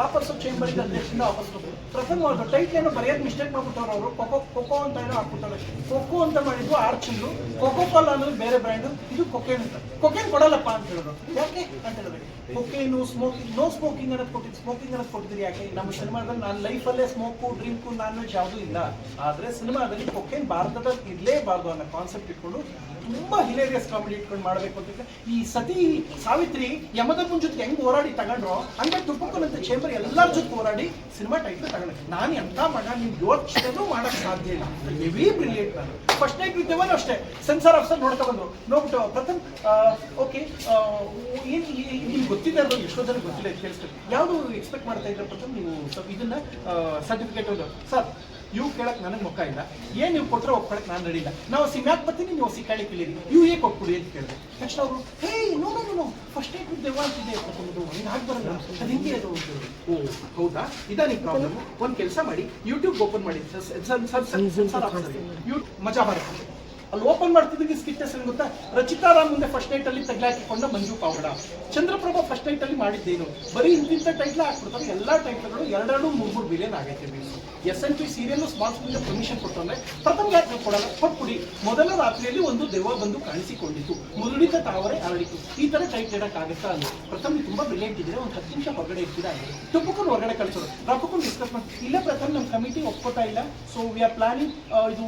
ವಾಪಸ್ಸು ಚೇಂಬರಿಗೆ ಅಧ್ಯಕ್ಷದಿಂದ ವಾಪಸ್ ಪ್ರಥಮ ಟೈಟ್ ಏನೋ ಬರೆಯೋದು ಮಿಸ್ಟೇಕ್ ಮಾಡ್ಬಿಟ್ಟವ್ರು ಅವರು. ಕೊಕೋ ಕೊಕೋ ಅಂತ ಏನೋ ಹಾಕ್ಬಿಟ್ಟಾರೆ. ಕೊಕೋ ಅಂತ ಮಾಡಿದ್ದು ಆರ್ಚಿಂದು. ಕೊಕೋ ಕೋಲಾ ಅನ್ನೋದು ಬೇರೆ ಬ್ರ್ಯಾಂಡು ಇದು ಕೊಕೇನ್ ಅಂತ. ಕೊಕೇನ್ ಕೊಡಲ್ಲಪ್ಪ ಅಂತ ಹೇಳಿದ್ರು. ಯಾಕೆ ಅಂತ ಹೇಳಿದ್ರೆ. ಕೊಕೇನು ಸ್ಮೋಕಿಂಗ್ ನೋ ಸ್ಮೋಕಿಂಗ್ ಅನ್ನೋದು ಕೊಟ್ಟಿದ್ದು ಸ್ಮೋಕಿಂಗ್ ಅನ್ನೋದು ಕೊಟ್ಟಿದ್ದೀರಿ ಯಾಕೆ? ನಮ್ಮ ಸಿನಿಮಾದಲ್ಲಿ ನಾನು ಲೈಫಲ್ಲೇ ಸ್ಮೋಕು ಡ್ರಿಂಕು ನಾನ್ ವೆಜ್ ಯಾವುದೂ ಇಲ್ಲ. ಆದರೆ ಸಿನಿಮಾದಲ್ಲಿ ಕೊಕೇನ್ ಭಾರತದಲ್ಲಿ ಇರಲೇಬಾರ್ದು ಅನ್ನೋ ಕಾನ್ಸೆಪ್ಟ್ ಇಟ್ಕೊಂಡು ತುಂಬಾ ಹಿಲೇರಿಯಸ್ ಕಾಮಿಡಿ ಇಟ್ಕೊಂಡು ಮಾಡಬೇಕು ಅಂತ ಈ ಸತಿ, ಸಾವಿತ್ರಿ ಯಮದ ಜೊತೆ ಹೆಂಗ್ ಹೋರಾಡಿ ತಗೊಂಡ್ರು ಹಂಗೆ ತುಪ್ಪಕ್ಕನ್ ಅಂತ ಚೇಂಬರ್ ಎಲ್ಲರ ಜೊತೆ ಹೋರಾಡಿ ಸಿನಿಮಾ ಟೈಟಲ್ ತಗೊಂಡೆ ನಾನು ಎಂತ ಮಗ ನೀವು ಯೋಚನೆ ಮಾಡಕ್ ಸಾಧ್ಯ ಇಲ್ಲ. ಹೆವಿ ಬ್ರಿಲಿಯಂಟ್ ನಾನು ಫಸ್ಟ್ ನೈಟ್ ವಿದ್ಯವಾನು ಅಷ್ಟೇ. ಸೆನ್ಸಾರ್ ಆಫೀಸರ್ ನೋಡ್ತಾ ಬಂದು ನೋಡ್ಬಿಟ್ಟು, ಪ್ರಥಮ್ ಓಕೆ ಏನು ನಿಮ್ಗೆ ಗೊತ್ತಿದೆ ಅದು ಎಷ್ಟೋ ಜನ ಗೊತ್ತಿಲ್ಲ ಕೇಳಿಸ್ತಾರೆ? ಯಾವುದು ಎಕ್ಸ್ಪೆಕ್ಟ್ ಮಾಡ್ತಾ ಇದ್ರೆ ಪ್ರಥಮ್ ನೀವು? ಸ್ವಲ್ಪ ಇದನ್ನ ಸರ್ಟಿಫಿಕೇಟ್ ಒಂದು. ಸರ್ ಇವು ಕೇಳಕ್ ನನಗೆ ಮುಖ ಇಲ್ಲ ಏನು ನೀವು ಕೊಟ್ಟರೆ ಒಪ್ಕೊಳಕ್ ನಾನು ನಡಿಲ್ಲ ನಾವು ಸಿಮ್ಯಾಕ್ ಬರ್ತೀನಿ ನೀವು ಸಿಕ್ಕಾಳಿ ಕೇಳಿರಿ ಇವು ಏಕೆ ಒಪ್ಕೊಡಿ ಅಂತ ಕೇಳಿದೆ ನೆಕ್ಸ್ಟ್ ಅವರು hey no no no first eight with ದೆವ್ವ ಅಂತಿದೆ ಕೊಟ್ಟು ಹಿಂಗೆ ಹಾಕಿ ಬರಲ್ಲ ಅದು ಹಿಂಗೆ ಅದು ಓ ಹೌದಾ ಇದಾ ನಿಮ್ಮ ಪ್ರಾಬ್ಲಮ್ ಒಂದು ಕೆಲಸ ಮಾಡಿ ಯೂಟ್ಯೂಬ್ ಓಪನ್ ಮಾಡಿ ಸರ್ ಸರ್ ಸರ್ ಯೂ ಮಜಾ ಬರುತ್ತೆ ಅಲ್ಲಿ ಓಪನ್ ಮಾಡ್ತಿದ್ದಕ್ಕೆ ಸ್ಕಿಟ್ ಹೆಸರು ಗೊತ್ತಾ ರಚಿತಾ ರಾಮ್ ಮುಂದೆ ಫಸ್ಟ್ ನೈಟ್ ಅಲ್ಲಿ ತಗ್ಲಾಕಿಕೊಂಡ ಮಂಜು ಪಾವಡ ಚಂದ್ರಪ್ರಭಾ ಫಸ್ಟ್ ನೈಟ್ ಅಲ್ಲಿ ಮಾಡಿದ್ದೇನು ಬರೀ ಇಂತಿಂತ ಟೈಟ್ಲ ಹಾಕ್ಬಿಡ್ತಾರೆ ಎಲ್ಲಾ ಟೈಟ್ಲ್ಗಳು ಎರಡೆರಡು ಮೂರು ಮೂರು ಬಿಲಿಯನ್ ಆಗೈತೆ views S N P serial small permission ಕೊಟ್ಟಂದ್ರೆ ಪ್ರಥಮ ಯಾಕೆ ಕೊಡಲ್ಲ, ಕೊಟ್ಬಿಡಿ. ಮೊದಲ ರಾತ್ರಿಯಲ್ಲಿ ಒಂದು ದೆವ್ವ ಬಂದು ಕಾಣಿಸಿಕೊಂಡಿತು. ಮುರುಳಿತ ತಾವರೆ ಅರಳಿತು. ಈ ತರ ಟೈಟ್ ಇಡಕ್ಕಾಗತ್ತಾ ಅಲ್ಲ ಪ್ರಥಮ ತುಂಬಾ ಬ್ರಿಲಿಯಂಟ್ ಇದ್ರೆ ಒಂದು ಹತ್ತು ನಿಮಿಷ ಹೊರಗಡೆ ಇರ್ತೀರಾ ತುಪ್ಪಕೊಂಡು ಹೊರಗಡೆ ಕಳಿಸೋದು. ರೊಕ್ಕಕೊಂಡು ಡಿಸ್ಕಸ್ ಮಾಡಿ ಇಲ್ಲ ಪ್ರಥಮ್ ನಮ್ಮ ಕಮಿಟಿ ಒಪ್ಕೋತಾ ಇಲ್ಲ. ಸೊ ವಿ ಆರ್ ಪ್ಲಾನಿಂಗ್ ಇದು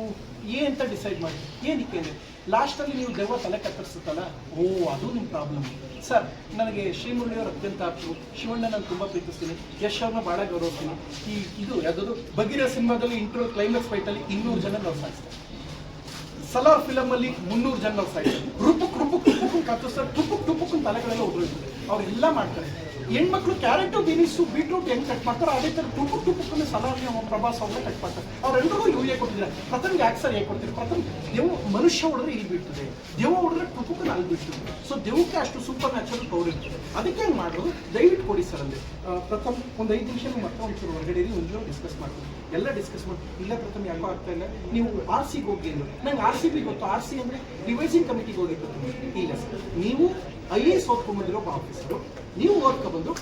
ಅಂತ ಡಿಸೈಡ್ ಮಾಡಿ ಏನಕ್ಕೆ ಅಂದರೆ ಲಾಸ್ಟಲ್ಲಿ ನೀವು ದೆವ್ವ ತಲೆ ಕತ್ತರಿಸುತ್ತಲ್ಲ? ಓ, ಅದು ನಿಮ್ಮ ಪ್ರಾಬ್ಲಮ್ ಸರ್ ನನಗೆ ಶ್ರೀಮುರಳಿಯವರು ಅತ್ಯಂತ ಆಪ್ತರು. ಶಿವಣ್ಣ ನಾನು ತುಂಬ ಪ್ರೀತಿಸ್ತೀನಿ. ಯಶ್ ಅವ್ರನ್ನ ಭಾಳ ಗೌರವಿಸ್ತೀನಿ. ಈ, ಇದು ಯಾವುದಾದ್ರು ಬಗಿರ ಸಿನಿಮಾದಲ್ಲಿ ಇಂಟ್ರೋ ಕ್ಲೈಮ್ಯಾಕ್ಸ್ ಫೈಟಲ್ಲಿ ಇನ್ನೂರು ಜನ ನಾವು ಸಾಯಿಸ್ತಾರೆ ಸಲಾರ್ ಫಿಲಮಲ್ಲಿ ಮುನ್ನೂರು ಜನ ನಾವು ಸಾಯಿಸ್ತಾರೆ ರುಪುಕ್ ರುಪುಕ್ ರುಪುಕ್ ಕತ್ತಿಸ್ತಾರೆ ಟುಪುಕ್ ಟುಪುಕ್ ತಲೆಗಳೆಲ್ಲ ಉದುರಿಸ್ತಾರೆ ಅವರೆಲ್ಲ ಮಾಡ್ತಾರೆ. ಹೆಣ್ಮಕ್ಳು ಕ್ಯಾರೆಟು, ಬೀನಿಸು, ಬೀಟ್ರೂಟ್ ಹೆಂಗ್ ಕಟ್ ಮಾಡ್ತಾರೆ ಅದೇ ಥರ ಟುಪುಕ್ ಸಲಾರ್ನಿ ಅವ್ರ ಪ್ರಭಾಸ್ ಅವ್ರನ್ನ ಕಟ್ ಮಾಡ್ತಾರೆ. ಅವರೆಲ್ಲರಿಗೂ ಇವು ಹೇಗೆ ಕೊಟ್ಟಿದ್ದಾರೆ? ಪ್ರಥಮ್ಗೆ ಯಾಕೆ ಸರ್ ಹೇಗೆ ಕೊಡ್ತೀರಿ? ಪ್ರಥಮ್ ದೇವ್ ಮನುಷ್ಯ ಹೊಡೆದ್ರೆ ಇಲ್ಲಿ ಬೀಳ್ತದೆ. ದೇವ ಹೊಡೆದ್ರೆ ಟುಪುಕ್ ಅಲ್ಲಿ ಬೀಳ್ತದೆ. ಸೊ ದೇವಕ್ಕೆ ಅಷ್ಟು ಸೂಪರ್ ನ್ಯಾಚುರಲ್ ಪವರ್ ಇರ್ತದೆ. ಅದಕ್ಕೆ ಹೆಂಗೆ ಮಾಡೋದು? ದಯವಿಟ್ಟು ಕೊಡಿ ಸರ್ ಅಲ್ಲಿ. ಪ್ರಥಮ್ ಒಂದು ಐದು ನಿಮಿಷ ಮತ್ತೆ ಒಂಚೂರು ಹೊರಗಡೆ ಒಂದು ಡಿಸ್ಕಸ್ ಮಾಡ್ತೀವಿ ಎಲ್ಲ ಡಿಸ್ಕಸ್ ಮಾಡಿ. ಇಲ್ಲ ಪ್ರಥಮ್ ಯಾಕೋ ಆಗ್ತಾ ಇಲ್ಲ. ನೀವು ಆರ್ ಸಿಗೆ ಹೋಗಿ ನಂಗೆ ಆರ್ ಸಿ ಬಿ ಗೊತ್ತು. ಆರ್ ಸಿ ಅಂದ್ರೆ ರಿವೈಸಿಂಗ್ ಕಮಿಟಿಗೆ ಹೋಗಿತ್ತು ಇಲ್ಲ ಸರ್. ನೀವು ಐ ಎ ಎಸ್ ಓದ್ಕೊಂಡ್ಬಂದಿರೋ ಒಬ್ಬ ಆಫೀಸರು ನೀವು ಓದ್ಕೊಬಂದು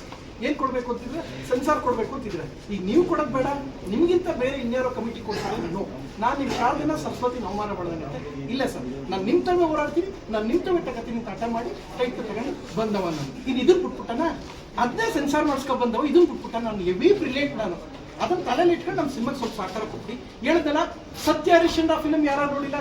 ಏನು ಕೊಡಬೇಕು ಅಂತಿದ್ರೆ? ಸೆನ್ಸಾರ್ ಕೊಡಬೇಕು ಅಂತಿದ್ರೆ. ಈಗ ನೀವು ಕೊಡೋದು ಬೇಡ, ನಿಮ್ಗಿಂತ ಬೇರೆ ಇನ್ಯಾರೋ ಕಮಿಟಿ ಕೊಡ್ತಾರೆ ನಾನು ನಿಮ್ಮ ಕಾರ್ ದಿನ ಸರಸ್ವತಿ ಅವಮಾನ ಮಾಡೋದಂತೆ ಇಲ್ಲ ಸರ್, ನಾನು ನಿಮ್ಮ ತಮ್ಮ ಹೋರಾಡ್ತೀನಿ ನಾನು ನಿಮ್ಮ ತಮ್ಮ ತಗೋತೀನಿ ಹಠ ಮಾಡಿ ಟೈಟ್ ತಗೊಂಡು ಬಂದವ ನಾನು. ಇನ್ನು ಇದನ್ನ ಬಿಟ್ಬಿಟ್ಟನ ಅದನ್ನೇ ಸೆನ್ಸಾರ್ ಮಾಡಿಸ್ಕೊಂಡ್ ಬಂದವ ಇದನ್ನ ಬಿಟ್ಬಿಟ್ಟ ನಾನು ಹೆವಿ ಬ್ರಿಲಿಯಂಟ್ ನಾನು. ಅದನ್ನ ತಲೆಯಲ್ಲಿ ಇಟ್ಕೊಂಡು ನಮ್ಮ ಸಿನಿಮಾಗೆ ಸ್ವಲ್ಪ ಸಾಕಾರ ಕೊಟ್ಟು ಹೇಳಿದಲ್ಲ, ಸತ್ಯ ಹರಿಶ್ಚಂದ್ರ ಫಿಲಮ್ ಯಾರು ನೋಡಿಲ್ಲ?